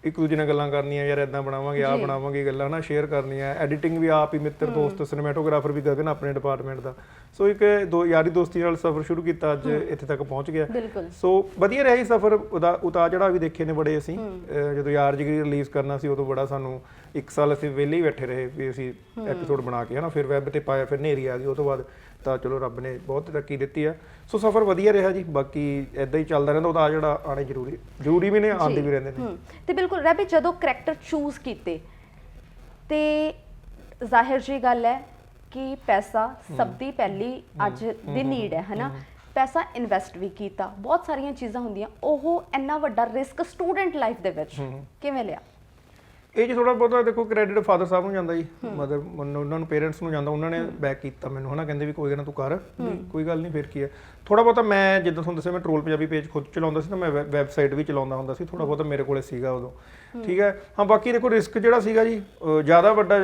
ਇੱਕ ਦੂਜੇ ਨਾਲ ਗੱਲਾਂ ਕਰਨੀਆਂ ਯਾਰ ਇਦਾਂ ਬਣਾਵਾਂਗੇ ਆ। ਬਣਾਵਾਂਗੇ ਗੱਲਾਂ ਨਾ ਸ਼ੇਅਰ ਕਰਨੀਆਂ ਐਡੀਟਿੰਗ ਵੀ ਆਪ ਹੀ ਮਿੱਤਰ ਦੋਸਤ ਸਿਨੇਮੈਟੋਗ੍ਰਾਫਰ ਵੀ ਗਗਨ ਆਪਣੇ ਡਿਪਾਰਟਮੈਂਟ ਦਾ। ਸੋ ਇੱਕ ਦੋ ਯਾਰੀ ਦੋਸਤੀ ਨਾਲ ਸਫ਼ਰ ਸ਼ੁਰੂ ਕੀਤਾ ਅੱਜ ਇੱਥੇ ਤੱਕ ਪਹੁੰਚ ਗਿਆ। ਸੋ ਵਧੀਆ ਰਿਹਾ ਜੀ ਸਫ਼ਰ ਉਤਾਰ ਚੜਾ ਵੀ ਦੇਖੇ ਨੇ ਬੜੇ ਅਸੀਂ। ਜਦੋਂ ਯਾਰ ਜਿਗਰੀ ਰਿਲੀਜ਼ ਕਰਨਾ ਸੀ ਉਦੋਂ ਬੜਾ ਸਾਨੂੰ ਇੱਕ ਸਾਲ ਅਸੀਂ ਵਿਹਲੇ ਹੀ ਬੈਠੇ ਰਹੇ ਵੀ ਅਸੀਂ ਐਪੀਸੋਡ ਬਣਾ ਕੇ ਹਨਾ ਫਿਰ ਵੈਬ ਤੇ ਪਾਇਆ ਫਿਰ ਨੇਰੀ ਆ ਗਈ ਉਹ ਤੋਂ ਬਾਅਦ ਤਾਂ ਚਲੋ ਰੱਬ ਨੇ ਬਹੁਤ ਤਰੱਕੀ ਦਿੱਤੀ ਆ। ਸੋ ਸਫ਼ਰ ਵਧੀਆ ਰਿਹਾ ਜੀ ਬਾਕੀ ਐਦਾਂ ਹੀ ਚੱਲਦਾ ਰਹਿੰਦਾ ਉਤਾਰ ਜਿਹੜਾ ਆਣੇ ਜ਼ਰੂਰੀ ਜ਼ਰੂਰੀ ਵੀ ਨੇ ਆਉਂਦੇ ਵੀ ਰਹਿੰਦੇ ਨੇ। ਤੇ ਬਿਲਕੁਲ ਰੈਬੀ ਜਦੋਂ ਕਰੈਕਟਰ ਚੂਜ਼ ਕੀਤੇ ਤੇ ਜ਼ਾਹਿਰ ਜੀ ਗੱਲ ਹੈ ਕਿ ਪੈਸਾ ਸਭ ਦੀ ਪਹਿਲੀ ਅੱਜ ਦੀ ਨੀਡ ਹੈ ਹਨਾ? ਪੈਸਾ ਇਨਵੈਸਟ ਵੀ ਕੀਤਾ ਬਹੁਤ ਸਾਰੀਆਂ ਚੀਜ਼ਾਂ ਹੁੰਦੀਆਂ ਉਹ ਇੰਨਾ ਵੱਡਾ ਰਿਸਕ ਸਟੂਡੈਂਟ ਲਾਈਫ ਦੇ ਵਿੱਚ ਕਿਵੇਂ ਲਿਆ? ਇਹ ਜੀ ਥੋੜਾ ਬਹੁਤਾ ਦੇਖੋ ਕ੍ਰੈਡਿਟ ਫਾਦਰ ਸਾਹਿਬ ਨੂੰ ਜਾਂਦਾ ਜੀ ਮਦਰ ਉਹਨਾਂ ਨੂੰ ਪੇਰੈਂਟਸ ਨੂੰ ਜਾਂਦਾ ਉਹਨਾਂ ਨੇ ਬੈਕ ਕੀਤਾ ਮੈਨੂੰ ਹਨਾ ਕਹਿੰਦੇ ਵੀ ਕੋਈ ਗੱਲ ਨਾ ਤੂੰ ਕਰ ਕੋਈ ਗੱਲ ਨਹੀਂ ਫਿਰ ਕੀ ਹੈ। ਥੋੜਾ ਬਹੁਤਾ ਮੈਂ ਜਿੱਦਾਂ ਤੁਹਾਨੂੰ ਦੱਸਿਆ ਮੈਂ ਟਰੋਲ ਪੰਜਾਬੀ ਪੇਜ ਖੁਦ ਚਲਾਉਂਦਾ ਸੀ ਤਾਂ ਮੈਂ ਵੈਬਸਾਈਟ ਵੀ ਚਲਾਉਂਦਾ ਹੁੰਦਾ ਸੀ ਥੋੜਾ ਬਹੁਤਾ ਮੇਰੇ ਕੋਲੇ ਸੀਗਾ ਉਦੋਂ ਠੀਕ ਹੈ। ਹਾਂ ਬਾਕੀ ਦੇਖੋ ਰਿਸਕ ਜਿਹੜਾ ਸੀਗਾ ਜੀ ਜ਼ਿਆਦਾ ਵੱਡਾ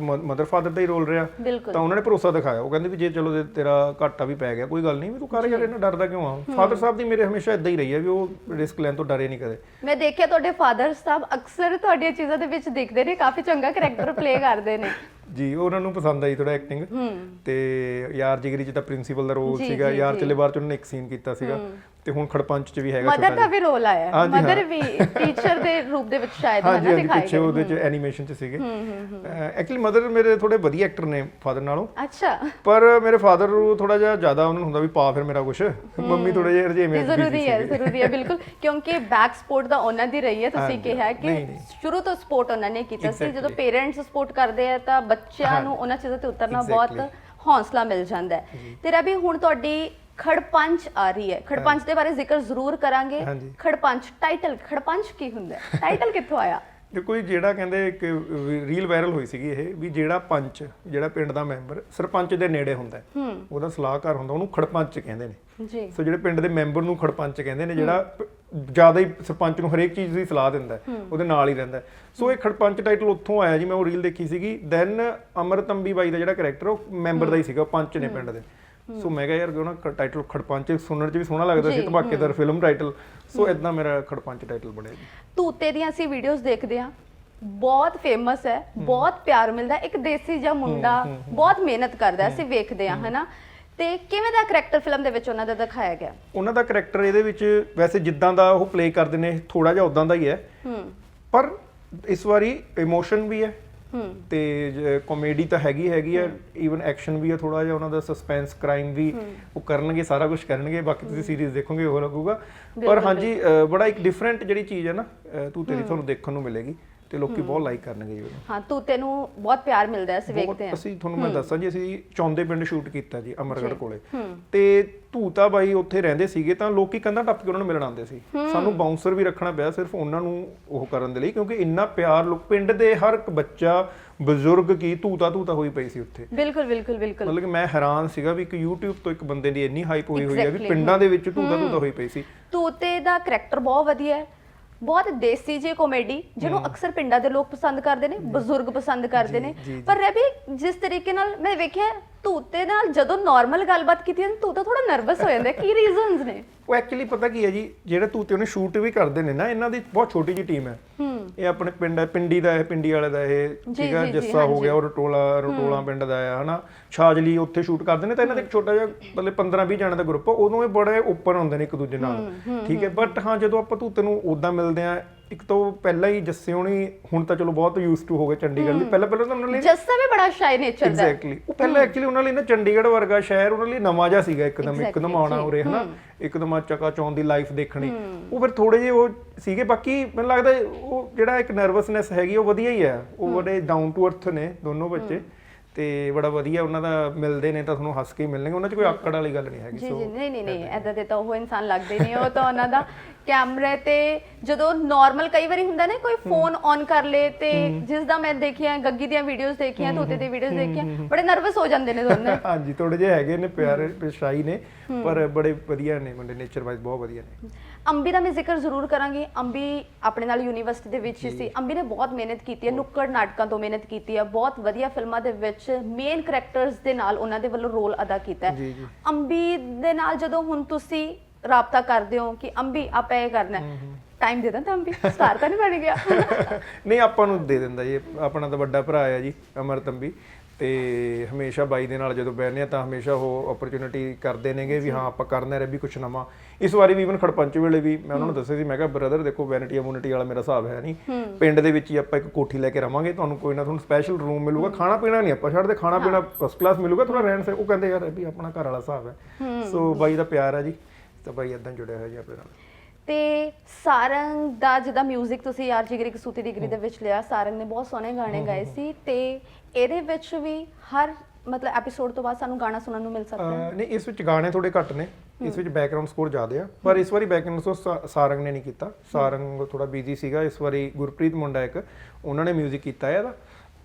ਮਦਰ ਫਾਦਰ ਦਾ ਹੀ ਰੋਲ ਰਿਹਾ ਤਾਂ ਉਹਨਾਂ ਨੇ ਭਰੋਸਾ ਦਿਖਾਇਆ ਉਹ ਕਹਿੰਦੇ ਵੀ ਜੇ ਚਲੋ ਤੇਰਾ ਘਾਟਾ ਵੀ ਪੈ ਗਿਆ ਕੋਈ ਗੱਲ ਨਹੀਂ ਵੀ ਤੂੰ ਕਰ ਯਾਰ ਇਹਨਾਂ ਡਰਦਾ ਕਿਉਂ ਆ? ਫਾਦਰ ਸਾਹਿਬ ਦੀ ਮੇਰੇ ਹਮੇਸ਼ਾ ਇਦਾਂ ਹੀ ਰਹੀ ਹੈ ਵੀ ਉਹ ਰਿਸਕ ਲੈਣ ਤੋਂ ਡਰੇ ਨਹੀਂ ਕਦੇ। ਮੈਂ ਦੇਖਿਆ ਤੁਹਾਡੇ ਫਾਦਰ ਸਾਹਿਬ ਅਕਸਰ ਤੁਹਾਡੀਆਂ ਚੀਜ਼ਾਂ ਦੇ ਵਿੱਚ ਦਿਖਦੇ ਨੇ ਕਾਫੀ ਚੰਗਾ ਕੈਰੈਕਟਰ ਪਲੇ ਕਰਦੇ ਨੇ। ਜੀ ਉਹਨਾਂ ਨੂੰ ਪਸੰਦ ਆਈ ਥੋੜਾ ਐਕਟਿੰਗ ਤੇ ਯਾਰ ਜਿਗਰੀ ਚ ਤਾਂ ਪ੍ਰਿੰਸੀਪਲ ਦਾ ਰੋਲ ਸੀਗਾ ਯਾਰ। ਚੱਲੇ ਬਾਹਰ ਚ ਉਹਨਾਂ ਨੇ ਇੱਕ ਸੀਨ ਕੀਤਾ ਸੀਗਾ। ਤੇ ਹੁਣ ਖੜਪੰਚ ਚ ਵੀ ਹੈਗਾ ਮਦਰ ਦਾ ਵੀ ਰੋਲ ਆਇਆ ਹਾਂਜੀ, ਮਦਰ ਹਾਂ। ਵੀ ਟੀਚਰ ਦੇ ਰੂਪ ਦੇ ਵਿੱਚ ਸ਼ਾਇਦ ਹੈ ਹਾਂਜੀ ਨਾ ਹਾਂਜੀ ਪਿੱਛੇ ਉਹਦੇ ਚ ਐਨੀਮੇਸ਼ਨ ਚ ਸੀਗੇ। ਐਕਚੁਅਲੀ ਮਦਰ ਮੇਰੇ ਥੋੜੇ ਵਧੀਆ ਐਕਟਰ ਨੇ ਫਾਦਰ ਨਾਲੋਂ। ਅੱਛਾ। ਪਰ ਮੇਰੇ ਫਾਦਰ ਨੂੰ ਥੋੜਾ ਜਿਹਾ ਜ਼ਿਆਦਾ ਉਹਨਾਂ ਨੂੰ ਹੁੰਦਾ ਵੀ ਪਾ ਫਿਰ ਮੇਰਾ ਕੁਛ। ਮੰਮੀ ਥੋੜੇ ਜਿਹੇ ਇਹ ਰਜੇਵੇਂ ਜ਼ਰੂਰੀ ਹੈ ਜ਼ਰੂਰੀ ਹੈ ਬਿਲਕੁਲ। ਕਿਉਂਕਿ ਬੈਕ ਸਪੋਰਟ ਦਾ ਉਹਨਾਂ ਦੀ ਰਹੀ ਹੈ ਤੁਸੀਂ ਹਾਂਜੀ, ਕਿਹਾ ਕਿ ਨਹੀਂ, ਨਹੀਂ। ਸ਼ੁਰੂ ਤੋਂ ਸਪੋਰਟ ਉਹਨਾਂ ਨੇ ਕੀਤਾ ਸੀ। Exactly. ਜਦੋਂ ਪੇਰੈਂਟਸ ਸਪੋਰਟ ਕਰਦੇ ਆ ਤਾਂ ਬੱਚਿਆਂ ਨੂੰ ਉਹਨਾਂ ਚੀਜ਼ਾਂ ਤੇ ਉਤਰਨਾ ਬਹੁਤ Exactly. ਹੌਸਲਾ ਮਿਲ ਜਾਂਦਾ ਹੈ। ਤੇ ਰਵੀ ਹੁਣ ਤੁਹਾਡੀ ਖੜਪੰਚ ਆ ਰਹੀ ਹੈ। ਖੜਪੰਚ ਦੇ ਬਾਰੇ ਜ਼ਿਕਰ ਜ਼ਰੂਰ ਕਰਾਂਗੇ। ਹਾਂਜੀ। ਖੜਪੰਚ ਟਾਈਟਲ ਖੜਪੰਚ ਕੀ ਹੁੰਦਾ ਹੈ? ਟਾਈਟਲ ਕਿੱਥੋਂ ਆਇਆ? ਜੀ ਜਿਹੜਾ ਕਹਿੰਦੇ ਇੱਕ ਰੀਲ ਵਾਇਰਲ ਹੋਈ ਸੀਗੀ ਇਹ ਵੀ ਜਿਹੜਾ ਪੰਚ ਜਿਹੜਾ ਪਿੰਡ ਦਾ ਮੈਂਬਰ ਸਰਪੰਚ ਦੇ ਨੇੜੇ ਹੁੰਦਾ ਹੂੰ। ਉਹਦਾ ਸਲਾਹਕਾਰ ਹੁੰਦਾ ਉਹਨੂੰ ਖੜਪੰਚ ਕਹਿੰਦੇ ਨੇ। ਜੀ। ਸੋ ਜਿਹੜੇ ਪਿੰਡ ਦੇ ਮੈਂਬਰ ਨੂੰ ਖੜਪੰਚ ਕਹਿੰਦੇ ਨੇ ਜਿਹੜਾ ਪ- ਜ਼ਿਆਦਾ ਹੀ ਸਰਪੰਚ ਨੂੰ ਹਰੇਕ ਚੀਜ਼ ਦੀ ਸਲਾਹ ਦਿੰਦਾ ਹੈ, ਉਹਦੇ ਨਾਲ ਹੀ ਰਹਿੰਦਾ ਹੈ। ਸੋ ਇਹ ਖੜਪੰਚ ਟਾਈਟਲ ਉੱਥੋਂ ਆਇਆ ਜੀ ਮੈਂ ਉਹ ਰੀਲ ਦੇਖੀ ਸੀਗੀ। ਦੈਨ ਅਮਰਤੰਬੀ ਬਾਈ ਦਾ ਜਿਹੜਾ ਕੈਰੈਕਟਰ ਉਹ ਮੈਂਬਰ ਦਾ ਹੀ ਸੀਗਾ ਉਹ ਪੰਚ ਨੇ ਪਿੰਡ ਦੇ। ਸੋ ਮੈਂ ਕਿਹਾ ਯਾਰ ਕਿ ਉਹਨਾਂ ਟਾਈਟਲ ਖੜਪੰਚ ਸੁਣਨ 'ਚ ਵੀ ਸੋਹਣਾ ਲੱਗਦਾ ਸੀ ਧਮਾਕੇਦਾਰ ਫਿਲਮ ਟਾਈਟਲ ਸੋ ਇਦਾਂ ਮੇਰਾ ਖੜਪੰਚ ਟਾਈਟਲ ਬਣਿਆ ਜੀ। ਤੂਤੇ ਦੀਆਂ ਅਸੀਂ ਵੀਡੀਓਜ਼ ਦੇਖਦੇ ਹਾਂ। ਬਹੁਤ ਫੇਮਸ ਹੈ ਬਹੁਤ ਪਿਆਰ ਮਿਲਦਾ। ਇੱਕ ਦੇਸੀ ਜਿਹਾ ਮੁੰਡਾ ਬਹੁਤ ਮਿਹਨਤ ਕਰਦਾ ਅਸੀਂ ਵੇਖਦੇ ਹਾਂ ਹਨਾ? ਤੇ ਕਿਵੇਂ ਦਾ ਕਰੈਕਟਰ ਫਿਲਮ ਦੇ ਵਿੱਚ ਉਹਨਾਂ ਦਾ ਦਿਖਾਇਆ ਗਿਆ? ਉਹਨਾਂ ਦਾ ਕੈਰੈਕਟਰ ਇਹਦੇ ਵਿੱਚ ਵੈਸੇ ਜਿੱਦਾਂ ਦਾ ਉਹ ਪਲੇ ਕਰਦੇ ਨੇ ਥੋੜਾ ਜਿਹਾ ਉਦਾਂ ਦਾ ਹੀ ਹੈ। ਹੂੰ। ਪਰ ਇਸ ਵਾਰੀ ਇਮੋਸ਼ਨ ਵੀ ਹੂੰ। ਤੇ ਕਾਮੇਡੀ ਤਾਂ ਹੈਗੀ ਹੈਗੀ ਹੈ। ਈਵਨ ਐਕਸ਼ਨ ਵੀ ਹੈ ਥੋੜਾ ਜਿਹਾ ਉਹਨਾਂ ਦਾ ਸਸਪੈਂਸ ਕ੍ਰਾਈਮ ਵੀ ਉਹ ਕਰਨਗੇ ਸਾਰਾ ਕੁਝ ਕਰਨਗੇ ਬਾਕੀ ਤੁਸੀਂ ਸੀਰੀਜ਼ ਦੇਖੋਗੇ ਉਹ ਲੱਗੂਗਾ। ਪਰ ਹਾਂਜੀ ਬੜਾ ਇੱਕ ਡਿਫਰੈਂਟ ਜਿਹੜੀ ਚੀਜ਼ ਹੈ ਨਾ ਤੂੰ ਤੇਰੀ ਤੁਹਾਨੂੰ ਦੇਖਣ ਨੂੰ ਮਿਲੇਗੀ। ਤੇ ਲੋਕੀ ਬਹੁਤ ਲਾਈਕ ਕਰਨਗੇ ਜੀ ਉਹਨੂੰ। ਹਾਂ ਤੂਤੇ ਨੂੰ ਬਹੁਤ ਪਿਆਰ ਮਿਲਦਾ ਹੈ ਅਸੀਂ ਬਹੁਤ- ਵੇਖਦੇ ਹਾਂ ਅਸੀਂ ਤੁਹਾਨੂੰ ਮੈਂ ਦੱਸਾਂ ਜੀ ਅਸੀਂ ਚੌਂਦੇ ਪਿੰਡ ਸ਼ੂਟ ਕੀਤਾ ਜੀ ਅਮਰਗੜ੍ਹ ਕੋਲੇ। ਤੇ ਧੂਤਾ ਬਾਈ ਉੱਥੇ ਰਹਿੰਦੇ ਸੀਗੇ ਤਾਂ ਲੋਕੀ ਕੰਧਾਂ ਟੱਪ ਕੇ ਉਹਨਾਂ ਨੂੰ ਮਿਲਣ ਆਉਂਦੇ ਸੀ। ਸਾਨੂੰ ਬਾਉਂਸਰ ਵੀ ਰੱਖਣਾ ਪਿਆ ਸਿਰਫ ਉਹਨਾਂ ਨੂੰ ਉਹ ਕਰਨ ਦੇ ਲਈ ਕਿਉਂਕਿ ਇੰਨਾ ਪਿਆਰ ਲੋਕ ਪਿੰਡ ਦੇ ਹਰ ਇੱਕ ਬੱਚਾ ਬਜ਼ੁਰਗ ਕੀ ਧੂਤਾ ਧੂਤਾ ਹੋਈ ਪਈ ਸੀ ਉੱਥੇ। ਬਿਲਕੁਲ ਬਿਲਕੁਲ ਬਿਲਕੁਲ। ਮਤਲਬ ਕਿ ਮੈਂ ਹੈਰਾਨ ਸੀਗਾ ਵੀ ਇੱਕ YouTube ਤੋਂ ਇੱਕ ਬੰਦੇ ਦੀ ਇੰਨੀ ਹਾਈਪ ਹੋਈ ਹੋਈ ਹੈ ਵੀ Exactly, ਪਿੰਡਾਂ ਦੇ ਵਿੱਚ ਧੂਤਾ ਧੂਤਾ ਹੋਈ ਪਈ ਸੀ। ਤੂਤੇ ਦਾ ਕਰੈਕਟਰ ਬਹੁਤ ਵਧੀਆ ਹੈ। ਬਹੁਤ ਦੇਸੀ ਜਿਹੀ ਕਾਮੇਡੀ ਜਿਹਨੂੰ ਅਕਸਰ ਪਿੰਡਾਂ ਦੇ ਲੋਕ ਪਸੰਦ ਕਰਦੇ ਨੇ ਬਜ਼ੁਰਗ ਪਸੰਦ ਕਰਦੇ ਨੇ। ਜੀ, ਜੀ। ਪਰ ਰਵੀ ਜਿਸ ਤਰੀਕੇ ਨਾਲ ਮੈਂ ਵੇਖਿਆ ਤੂਤੇ ਨਾਲ ਜਦੋਂ ਨਾਰਮਲ ਗੱਲਬਾਤ ਕੀਤੀ ਹੈ ਤੂਤਾ ਥੋੜਾ ਨਰਵਸ ਹੋ ਜਾਂਦਾ ਹੈ। ਕੀ ਰੀਜ਼ਨਸ ਨੇ? ਉਹ ਐਕਚੁਅਲੀ ਪਤਾ ਕੀ ਹੈ ਜੀ ਜਿਹੜੇ ਧੂਤੇ ਉਹਨੇ ਸ਼ੂਟ ਵੀ ਕਰਦੇ ਨੇ ਨਾ ਇਹਨਾਂ ਦੀ ਬਹੁਤ ਛੋਟੀ ਜੀ ਟੀਮ ਹੈ। ਹੂੰ। ਇਹ ਆਪਣੇ ਪਿੰਡ ਪਿੰਡੀ ਦਾ ਹੈ ਪਿੰਡੀ ਵਾਲੇ ਦਾ ਇਹ ਠੀਕ ਹੈ ਜੀ, ਜੀ, ਜੱਸਾ ਹੋ ਹਾਂਜੀ। ਗਿਆ ਉਹ ਰਟੋਲਾ ਰਟੋਲਾ ਪਿੰਡ ਦਾ ਹੈ ਹਨਾ। ਛਾਜਲੀ ਉੱਥੇ ਸ਼ੂਟ ਕਰਦੇ ਨੇ ਤਾਂ ਇਹਨਾਂ ਦਾ ਇੱਕ ਛੋਟਾ ਜਿਹਾ ਮਤਲਬ 15 20 ਜਣਾਂ ਦਾ ਗਰੁੱਪ ਉਦੋਂ ਇਹ ਬੜੇ ਓਪਨ ਹੁੰਦੇ ਨੇ ਇੱਕ ਦੂਜੇ ਨਾਲ। ਠੀਕ ਹੈ ਬਟ ਹਾਂ ਜਦੋਂ ਆਪਾਂ ਧੂਤੇ ਨੂੰ ਉਦਾਂ ਮਿਲਦੇ ਆ ਇੱਕ ਤਾਂ ਪਹਿਲਾਂ ਹੀ ਜੱਸੇ ਹੋਣੀ ਹੁਣ ਤਾਂ ਚਲੋ ਬਹੁਤ ਯੂਜ਼ ਟੂ ਹੋ ਗਏ ਚੰਡੀਗੜ੍ਹ ਲਈ। ਪਹਿਲਾਂ ਪਹਿਲਾਂ ਤਾਂ ਉਹਨਾਂ ਲਈ ਜੱਸਾ ਵੀ ਬੜਾ ਸ਼ਾਈ ਨੇਚਰ ਦਾ। ਐਗਜ਼ੈਕਟਲੀ ਉਹ ਪਹਿਲਾਂ ਐਕਚੁਅਲੀ ਉਹਨਾਂ ਲਈ ਨਾ ਚੰਡੀਗੜ੍ਹ ਵਰਗਾ ਸ਼ਹਿਰ ਉਹਨਾਂ ਲਈ ਨਵਾਂ ਜਿਹਾ ਸੀਗਾ ਇੱਕਦਮ ਇੱਕਦਮ ਆਉਣਾ ਉਰੇ ਹਨਾ? ਇੱਕਦਮ ਆ ਚਕਾ ਚੌਂਦ ਦੀ ਲਾਈਫ ਦੇਖਣੀ। ਉਹ ਫਿਰ ਥੋੜੇ ਜਿਹੇ ਉਹ ਸੀਗੇ ਬਾਕੀ ਮੈਨੂੰ ਲੱਗਦਾ ਉਹ ਜਿਹੜਾ ਇੱਕ ਨਰਵਸਨੈਸ ਹੈਗੀ ਉਹ ਵਧੀਆ ਹੀ ਹੈ। ਉਹ ਬੜੇ ਡਾਊਨ ਟੂ ਅਰਥ ਨੇ ਦੋਨੋਂ ਬੱਚੇ। ਤੇ ਬੜਾ ਵਧੀਆ ਉਹਨਾਂ ਦਾ ਮਿਲਦੇ ਨੇ ਤਾਂ ਤੁਹਾਨੂੰ ਹੱਸ ਕੇ ਮਿਲਣਗੇ। ਉਹਨਾਂ 'ਚ ਕੋਈ ਆਕੜ ਵਾਲੀ ਗੱਲ ਨਹੀਂ ਹੈਗੀ ਜੀ ਜੀ ਨਹੀਂ ਨਹੀਂ ਨਹੀਂ ਐਦਾਂ ਦੇ ਤਾਂ ਉਹ ਇਨਸਾਨ ਲੱਗਦੇ ਨਹੀਂ ਉਹ ਤਾਂ ਉਹਨਾਂ ਦਾ ਕੈਮਰੇ ਤੇ ਜਦੋਂ ਨਾਰਮਲ ਕਈ ਵਾਰੀ ਹੁੰਦਾ ਨਾ ਕੋਈ ਫੋਨ ਔਨ ਕਰ ਲੇ ਤੇ ਜਿਸ ਦਾ ਮੈਂ ਦੇਖਿਆ ਗੱਗੀ ਦੀਆਂ ਵੀਡੀਓਜ਼ ਦੇਖੀਆਂ ਤੋਤੇ ਦੀ ਵੀਡੀਓਜ਼ ਦੇਖੀਆਂ ਬੜੇ ਨਰਵਸ ਹੋ ਜਾਂਦੇ ਨੇ ਦੋਨੇ। ਹਾਂਜੀ ਥੋੜੇ ਜਿਹੇ ਹੈਗੇ ਨੇ ਪਿਆਰੇ ਪਿਛਾਈ ਨੇ ਪਰ ਬੜੇ ਵਧੀਆ ਨੇ ਮੁੰਡੇ ਨੇਚਰ ਵਾਈਜ਼ ਬਹੁਤ ਵਧੀਆ ਨੇ। ਅੰਬੀ ਦਾ ਮੈਂ ਜ਼ਿਕਰ ਜ਼ਰੂਰ ਕਰਾਂਗੀ। ਅੰਬੀ ਆਪਣੇ ਨਾਲ ਯੂਨੀਵਰਸਿਟੀ ਦੇ ਵਿੱਚ ਹੀ ਸੀ। ਅੰਬੀ ਨੇ ਬਹੁਤ ਮਿਹਨਤ ਕੀਤੀ ਹੈ ਨੁੱਕੜ ਨਾਟਕਾਂ ਤੋਂ ਮਿਹਨਤ ਕੀਤੀ ਹੈ ਬਹੁਤ ਵਧੀਆ ਫਿਲਮਾਂ ਦੇ ਵਿੱਚ ਮੇਨ ਕੈਰੈਕਟਰਸ ਦੇ ਨਾਲ ਉਹਨਾਂ ਦੇ ਵੱਲੋਂ ਰੋਲ ਅਦਾ ਕੀਤਾ ਹੈ। ਅੰਬੀ ਦੇ ਨਾਲ ਜਦੋਂ ਹੁਣ ਤੁਸੀਂ ਰਾਬਤਾ ਕਰਦੇ ਹੋ ਕਿ ਅੰਬੀ ਆਪਾਂ ਇਹ ਕਰਨਾ ਹੈ। ਟਾਈਮ ਦੇ ਦਿੰਦਾ ਅੰਬੀ? ਸਟਾਰ ਤਾਂ ਨਹੀਂ ਬਣ ਗਿਆ। ਨਹੀਂ ਆਪਾਂ ਨੂੰ ਦੇ ਦਿੰਦਾ ਜੀ। ਆਪਣਾ ਤਾਂ ਵੱਡਾ ਭਰਾ ਹੈ ਜੀ ਅਮਰ ਤੰਬੀ ਤੇ ਹਮੇਸ਼ਾ ਬਾਈ ਦੇ ਨਾਲ ਜਦੋਂ ਬਹਿੰਦੇ ਆ ਤਾਂ ਹਮੇਸ਼ਾ ਉਹ ਓਪਰਚੁਨਿਟੀ ਕਰਦੇ ਨੇਗੇ ਵੀ ਹਾਂ ਆਪਾਂ ਕਰਨਾ ਰੇ ਵੀ ਕੁਝ ਨਵਾਂ। ਇਸ ਵਾਰੀ ਵੀ ਇਵਨ ਖੜਪੰਚ ਵੇਲੇ ਵੀ ਮੈਂ ਉਹਨਾਂ ਨੂੰ ਦੱਸਿਆ ਸੀ ਮੈਂ ਕਿਹਾ ਬ੍ਰਦਰ ਦੇਖੋ ਵੈਨਿਟੀ ਇਮਿਊਨਿਟੀ ਵਾਲਾ ਮੇਰਾ ਹਿਸਾਬ ਹੈ ਨਹੀਂ। ਪਿੰਡ ਦੇ ਵਿੱਚ ਹੀ ਆਪਾਂ ਇੱਕ ਕੋਠੀ ਲੈ ਕੇ ਰਵਾਂਗੇ ਤੁਹਾਨੂੰ ਕੋਈ ਨਾ ਤੁਹਾਨੂੰ ਸਪੈਸ਼ਲ ਰੂਮ ਮਿਲੂਗਾ। ਖਾਣਾ ਪੀਣਾ ਨਹੀਂ ਆਪਾਂ ਛੱਡਦੇ ਖਾਣਾ ਪੀਣਾ ਫਸਟ ਕਲਾਸ ਮਿਲੂਗਾ ਥੋੜਾ ਰਹਿਣ ਸੇ ਉਹ ਕਹਿੰਦੇ ਯਾਰ ਇਹ ਵੀ ਆਪਣਾ ਘਰ ਵਾਲਾ ਹਿਸਾਬ ਹੈ। ਸੋ ਬਾਈ ਦਾ ਪਿਆਰ ਹੈ ਜੀ ਤਾਂ ਬਾਈ ਇਦਾਂ ਜੁੜਿਆ ਹੋਇਆ ਜੀ ਆਪਣੇ ਨਾਲ। ਤੇ ਸਾਰੰਗ ਦਾ ਜਿਹਦਾ 뮤직 ਤੁਸੀਂ ਯਾਰ ਜਿਗਰੀ ਕਸੂਤੀ ਡਿਗਰੀ ਦੇ ਵਿੱਚ ਲਿਆ ਸਾਰੰਗ ਨੇ ਬਹੁਤ ਸੋਹਣੇ ਗਾਣੇ ਗਾਏ ਸੀ ਤੇ ਇਹਦੇ ਵਿੱਚ ਵੀ ਹਰ ਮਤਲਬ ਐਪੀਸੋਡ ਤੋਂ ਬਾਅਦ ਸਾਨੂੰ ਗਾਣਾ ਸੁਣਨ ਨੂੰ ਮਿਲ ਸਕਦਾ ਹੈ ਅਹ ਨਹੀਂ ਇਸ ਵਿੱਚ ਗਾਣੇ ਥੋੜੇ ਘੱਟ ਨੇ ਇਸ ਵਿੱਚ ਬੈਕਗ੍ਰਾਉਂਡ ਸਕੋਰ ਜ਼ਿਆਦਾ ਆ ਪਰ ਇਸ ਵਾਰੀ ਬੈਕਗ੍ਰਾਉਂਡ ਸਕੋਰ ਸਾਰੰਗ ਨੇ ਨਹੀਂ ਕੀਤਾ ਸਾਰੰਗ ਥੋੜਾ ਬਿਜ਼ੀ ਸੀਗਾ ਇਸ ਵਾਰੀ ਗੁਰਪ੍ਰੀਤ ਮੁੰਡਾ ਇੱਕ ਉਹਨਾਂ ਨੇ 뮤직 ਕੀਤਾ ਹੈ ਇਹਦਾ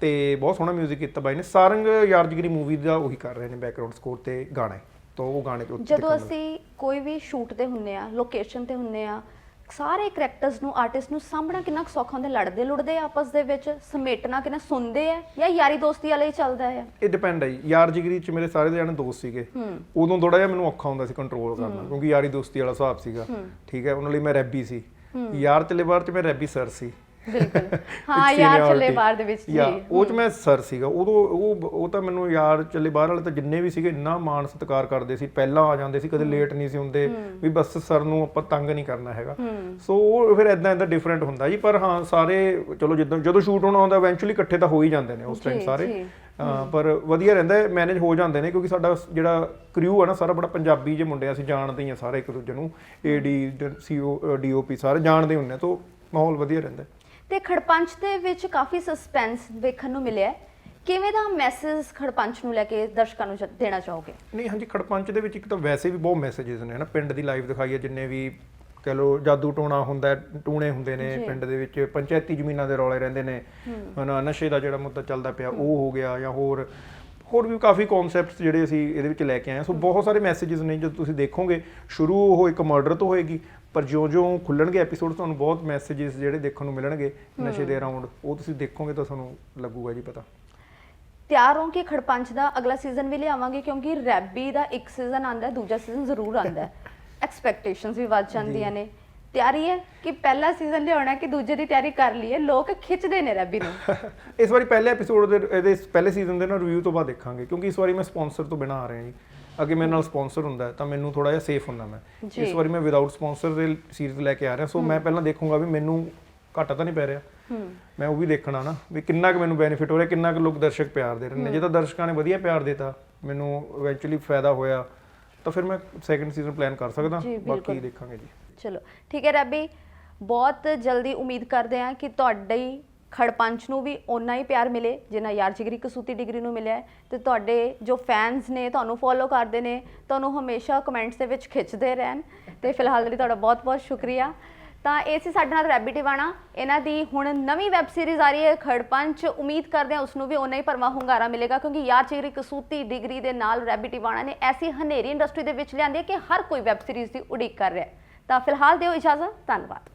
ਤੇ ਬਹੁਤ ਸੋਹਣਾ 뮤직 ਕੀਤਾ ਬਾਈ ਨੇ ਸਾਰੰਗ ਯਾਰਜਗਰੀ ਮੂਵੀ ਦਾ ਉਹੀ ਕਰ ਰਹੇ ਨੇ ਬੈਕਗ੍ਰਾਉਂਡ ਸਕੋਰ ਤੇ ਗਾਣੇ ਤਾਂ ਉਹ ਗਾਣੇ ਤੇ ਉੱਤੇ ਜਦੋਂ ਅਸੀਂ ਕੋਈ ਵੀ ਸ਼ੂਟ ਤੇ ਹੁੰਨੇ ਆ ਲੋਕੇਸ਼ਨ ਤੇ ਹੁੰਨੇ ਆ ਸਾਰੇ ਕਰੈਕਟਰਸ ਨੂੰ ਆਰਟਿਸਟ ਨੂੰ ਸਾਂਭਣਾ ਕਿੰਨਾ ਸੌਖਾ ਹੁੰਦਾ ਲੜਦੇ ਲੁੜਦੇ ਆਪਸ ਦੇ ਵਿੱਚ ਸਮੇਟਣਾ ਕਿੰਨਾ ਸੁਣਦੇ ਆ ਜਾਂ ਯਾਰੀ ਦੋਸਤੀ ਵਾਲਾ ਹੀ ਚੱਲਦਾ ਆ? ਇਹ ਡਿਪੈਂਡ ਹੈ। ਯਾਰ ਜਿਗਰੀ ਚ ਮੇਰੇ ਸਾਰੇ ਜਾਣੇ ਦੋਸਤ ਸੀਗੇ। ਉਦੋਂ ਥੋੜਾ ਜਿਹਾ ਮੈਨੂੰ ਔਖਾ ਹੁੰਦਾ ਸੀ ਕੰਟਰੋਲ ਕਰਨਾ ਕਿਉਂਕਿ ਯਾਰੀ ਦੋਸਤੀ ਵਾਲਾ ਹਿਸਾਬ ਸੀਗਾ। ਠੀਕ ਹੈ ਉਹਨਾਂ ਲਈ ਮੈਂ ਰੈਬੀ ਸੀ। ਯਾਰ ਚੱਲੇ ਬਾਹਰ ਚ ਮੈਂ ਰੈਬੀ ਸਰ ਸੀ। ਬਿਲਕੁਲ। ਹਾਂ ਯਾਰ ਚੱਲੇ. ਬਾਹਰ ਦੇ ਵਿੱਚ ਜੀ ਉਹ ਚ ਮੈਂ ਸਰ ਸੀਗਾ। ਉਦੋਂ ਉਹ ਉਹ ਤਾਂ ਮੈਨੂੰ ਯਾਰ ਚੱਲੇ ਬਾਹਰ ਵਾਲੇ ਤਾਂ ਜਿੰਨੇ ਵੀ ਸੀਗੇ ਇੰਨਾ ਮਾਣ ਸਤਿਕਾਰ ਕਰਦੇ ਸੀ। ਪਹਿਲਾਂ ਆ ਜਾਂਦੇ ਸੀ ਕਦੇ ਲੇਟ ਨਹੀਂ ਸੀ ਹੁੰਦੇ ਵੀ ਬਸ ਸਰ ਨੂੰ ਆਪਾਂ ਤੰਗ ਨਹੀਂ ਕਰਨਾ ਹੈਗਾ। ਸੋ ਉਹ ਫਿਰ ਇਦਾਂ ਇਦਾਂ ਡਿਫਰੈਂਟ ਹੁੰਦਾ ਜੀ। ਪਰ ਹਾਂ ਸਾਰੇ ਚਲੋ ਜਦੋਂ ਜਦੋਂ ਸ਼ੂਟ ਹੋਣਾ ਹੁੰਦਾ ਇਵੈਂਚੁਅਲੀ ਇਕੱਠੇ ਤਾਂ ਹੋ ਹੀ ਜਾਂਦੇ ਨੇ ਉਸ ਟਾਈਮ ਸਾਰੇ। ਪਰ ਵਧੀਆ ਰਹਿੰਦਾ ਹੈ ਮੈਨੇਜ ਹੋ ਜਾਂਦੇ ਨੇ ਕਿਉਂਕਿ ਸਾਡਾ ਜਿਹੜਾ ਕ੍ਰਿਊ ਆ ਨਾ ਸਾਰਾ ਬੜਾ ਪੰਜਾਬੀ ਜੇ ਮੁੰਡੇ ਅਸੀਂ ਜਾਣਦੇ ਹੀ ਆ ਸਾਰੇ ਇੱਕ ਦੂਜੇ ਨੂੰ। ਏਡੀ ਸੀਓ ਡੀਓਪੀ ਸਾਰੇ ਜਾਣਦੇ ਹੁੰਦੇ ਆ ਤਾਂ ਮਾਹੌਲ ਵਧੀਆ ਰਹਿੰਦਾ। ਤੇ ਖੜਪੰਚ ਦੇ ਵਿੱਚ ਕਾਫੀ ਸਸਪੈਂਸ ਵੇਖਣ ਨੂੰ ਮਿਲਿਆ ਹੈ। ਕਿਵੇਂ ਦਾ ਮੈਸੇਜ ਖੜਪੰਚ ਨੂੰ ਲੈ ਕੇ ਦਰਸ਼ਕਾਂ ਨੂੰ ਦੇਣਾ ਚਾਹੋਗੇ? ਨਹੀਂ ਹਾਂਜੀ ਖੜਪੰਚ ਦੇ ਵਿੱਚ ਇੱਕ ਤਾਂ ਵੈਸੇ ਵੀ ਬਹੁਤ ਮੈਸੇजेस ਨੇ ਹਨਾ। ਪਿੰਡ ਦੀ ਲਾਈਵ ਦਿਖਾਈ ਹੈ ਜਿੰਨੇ ਵੀ ਕਹ ਲੋ ਜਾਦੂ ਟੋਣਾ ਹੁੰਦਾ ਟੂਣੇ ਹੁੰਦੇ ਨੇ ਪਿੰਡ ਦੇ ਵਿੱਚ। ਪੰਚਾਇਤੀ ਜ਼ਮੀਨਾਂ ਦੇ ਰੌਲੇ ਰਹਿੰਦੇ ਨੇ ਹਨਾ। ਨਸ਼ੇ ਦਾ ਜਿਹੜਾ ਮੁੱਦਾ ਚੱਲਦਾ ਪਿਆ ਉਹ ਹੋ ਗਿਆ ਜਾਂ ਹੋਰ ਹੋਰ ਵੀ ਕਾਫੀ ਕਨਸੈਪਟਸ ਜਿਹੜੇ ਅਸੀਂ ਇਹਦੇ ਵਿੱਚ ਲੈ ਕੇ ਆਏ ਸੋ ਬਹੁਤ ਸਾਰੇ ਮੈਸੇजेस ਨੇ ਜੋ ਤੁਸੀਂ ਦੇਖੋਗੇ ਸ਼ੁਰੂ ਉਹ ਇੱਕ ਮਰਡਰ ਤੋਂ ਹੋਏਗੀ ਪਰ ਜਿਉਂ-ਜਿਉਂ ਖੁੱਲਣਗੇ ਐਪੀਸੋਡ ਤੁਹਾਨੂੰ ਬਹੁਤ ਮੈਸੇजेस ਜਿਹੜੇ ਦੇਖਣ ਨੂੰ ਮਿਲਣਗੇ ਨਸ਼ੇ ਦੇ ਅਰਾਊਂਡ ਉਹ ਤੁਸੀਂ ਦੇਖੋਗੇ ਤਾਂ ਤੁਹਾਨੂੰ ਲੱਗੂਗਾ ਜੀ ਪਤਾ। ਤਿਆਰ ਹੋ ਕਿ ਖੜਪੰਚ ਦਾ ਅਗਲਾ ਸੀਜ਼ਨ ਵੀ ਲਿਆਵਾਂਗੇ ਕਿਉਂਕਿ ਰੈਬੀ ਦਾ ਇੱਕ ਸੀਜ਼ਨ ਆਂਦਾ ਦੂਜਾ ਸੀਜ਼ਨ ਜ਼ਰੂਰ ਆਂਦਾ। ਐਕਸਪੈਕਟੇਸ਼ਨਸ ਵੀ ਵੱਧ ਜਾਂਦੀਆਂ ਨੇ। ਤਿਆਰੀ ਹੈ ਕਿ ਪਹਿਲਾ ਸੀਜ਼ਨ ਲਿਆਉਣਾ ਕਿ ਦੂਜੇ ਦੀ ਤਿਆਰੀ ਕਰ ਲਈਏ? ਲੋਕ ਖਿੱਚਦੇ ਨੇ ਰੈਬੀ ਨੂੰ। ਇਸ ਵਾਰੀ ਪਹਿਲੇ ਐਪੀਸੋਡ ਦੇ ਇਹਦੇ ਪਹਿਲੇ ਸੀਜ਼ਨ ਦੇ ਨਾ ਰਿਵਿਊ ਤੋਂ ਬਾਅਦ ਦੇਖਾਂਗੇ ਕਿਉਂਕਿ ਇਸ ਵਾਰੀ ਮੈਂ ਸਪਾਂਸਰ ਤੋਂ ਬਿਨਾ ਆ ਰਿਹਾ ਜੀ। ਅੱਗੇ ਮੇਰੇ ਨਾਲ ਸਪਾਂਸਰ ਹੁੰਦਾ ਹੈ ਤਾਂ ਮੈਨੂੰ ਥੋੜਾ ਜਿਹਾ ਸੇਫ ਹੁੰਦਾ ਮੈਂ। ਜੀ। ਇਸ ਵਾਰੀ ਮੈਂ ਵਿਦਆਊਟ ਸਪਾਂਸਰ ਦੇ ਸੀਰੀਜ਼ ਲੈ ਕੇ ਆ ਰਿਹਾ ਸੋ ਮੈਂ ਪਹਿਲਾਂ ਦੇਖੂੰਗਾ ਵੀ ਮੈਨੂੰ ਘਾਟਾ ਤਾਂ ਨਹੀਂ ਪੈ ਰਿਹਾ। ਮੈਂ ਉਹ ਵੀ ਦੇਖਣਾ ਨਾ ਵੀ ਕਿੰਨਾ ਕੁ ਮੈਨੂੰ ਬੈਨੀਫਿਟ ਹੋ ਰਿਹਾ ਕਿੰਨਾ ਕੁ ਲੋਕ ਦਰਸ਼ਕ ਪਿਆਰ ਦੇ ਰਹੇ ਨੇ। ਜੇ ਤਾਂ ਦਰਸ਼ਕਾਂ ਨੇ ਵਧੀਆ ਪਿਆਰ ਦਿੱਤਾ ਮੈਨੂੰ ਇਵੈਂਚੁਅਲੀ ਫਾਇਦਾ ਹੋਇਆ ਤਾਂ ਫਿਰ ਮੈਂ ਸੈਕੰਡ ਸੀਜ਼ਨ ਪਲਾਨ ਕਰ ਸਕਦਾ। ਜੀ, ਬਾਕੀ ਬਿਲਕੁਲ। ਦੇਖਾਂਗੇ ਜੀ। ਚਲੋ ਠੀਕ ਹੈ ਰੈਬੀ ਬਹੁਤ ਜਲਦੀ ਉਮੀਦ ਕਰਦੇ ਹਾਂ ਕਿ ਤੁਹਾਡੇ ਖੜਪੰਚ ਨੂੰ ਵੀ ਓਨਾ ਹੀ ਪਿਆਰ ਮਿਲੇ, ਜਿੰਨਾ ਯਾਰ ਜਿਗਰੀ ਕਸੂਤੀ ਡਿਗਰੀ ਨੂੰ ਮਿਲਿਆ ਹੈ। ਤੇ ਤੁਹਾਡੇ ਜੋ ਫੈਨਸ ਨੇ, ਤੁਹਾਨੂੰ ਫੋਲੋ ਕਰਦੇ ਨੇ, ਤੁਹਾਨੂੰ ਹਮੇਸ਼ਾ ਕਮੈਂਟਸ ਦੇ ਵਿੱਚ ਖਿੱਚਦੇ ਰਹਿਣ। ਤੇ ਫਿਲਹਾਲ ਲਈ ਤੁਹਾਡਾ ਬਹੁਤ-ਬਹੁਤ ਸ਼ੁਕਰੀਆ। ਤਾਂ ਇਹ ਸੀ ਸਾਡੇ ਨਾਲ ਰੈਬੀ ਟਿਵਾਣਾ। ਇਹਨਾਂ ਦੀ ਹੁਣ ਨਵੀਂ ਵੈਬ ਸੀਰੀਜ਼ ਆ ਰਹੀ ਹੈ ਖੜਪੰਚ ਉਮੀਦ ਕਰਦੇ ਹਾਂ ਉਸ ਨੂੰ ਵੀ ਓਨਾ ਹੀ ਭਰਵਾਂ ਹੁੰਗਾਰਾ ਮਿਲੇਗਾ, ਕਿਉਂਕਿ ਯਾਰ ਜਿਗਰੀ ਕਸੂਤੀ ਡਿਗਰੀ ਦੇ ਨਾਲ ਰੈਬੀ ਟਿਵਾਣਾ ਨੇ ਐਸੀ ਹਨੇਰੀ ਇੰਡਸਟਰੀ ਦੇ ਵਿੱਚ ਲਿਆਂਦੀ ਹੈ ਕਿ ਹਰ ਕੋਈ ਵੈਬ ਸੀਰੀਜ਼ ਦੀ ਉਡੀਕ ਕਰ ਰਿਹਾ ਤਾਂ ਫਿਲਹਾਲ ਦਿਓ ਇਜਾਜ਼ਤ, ਧੰਨਵਾਦ।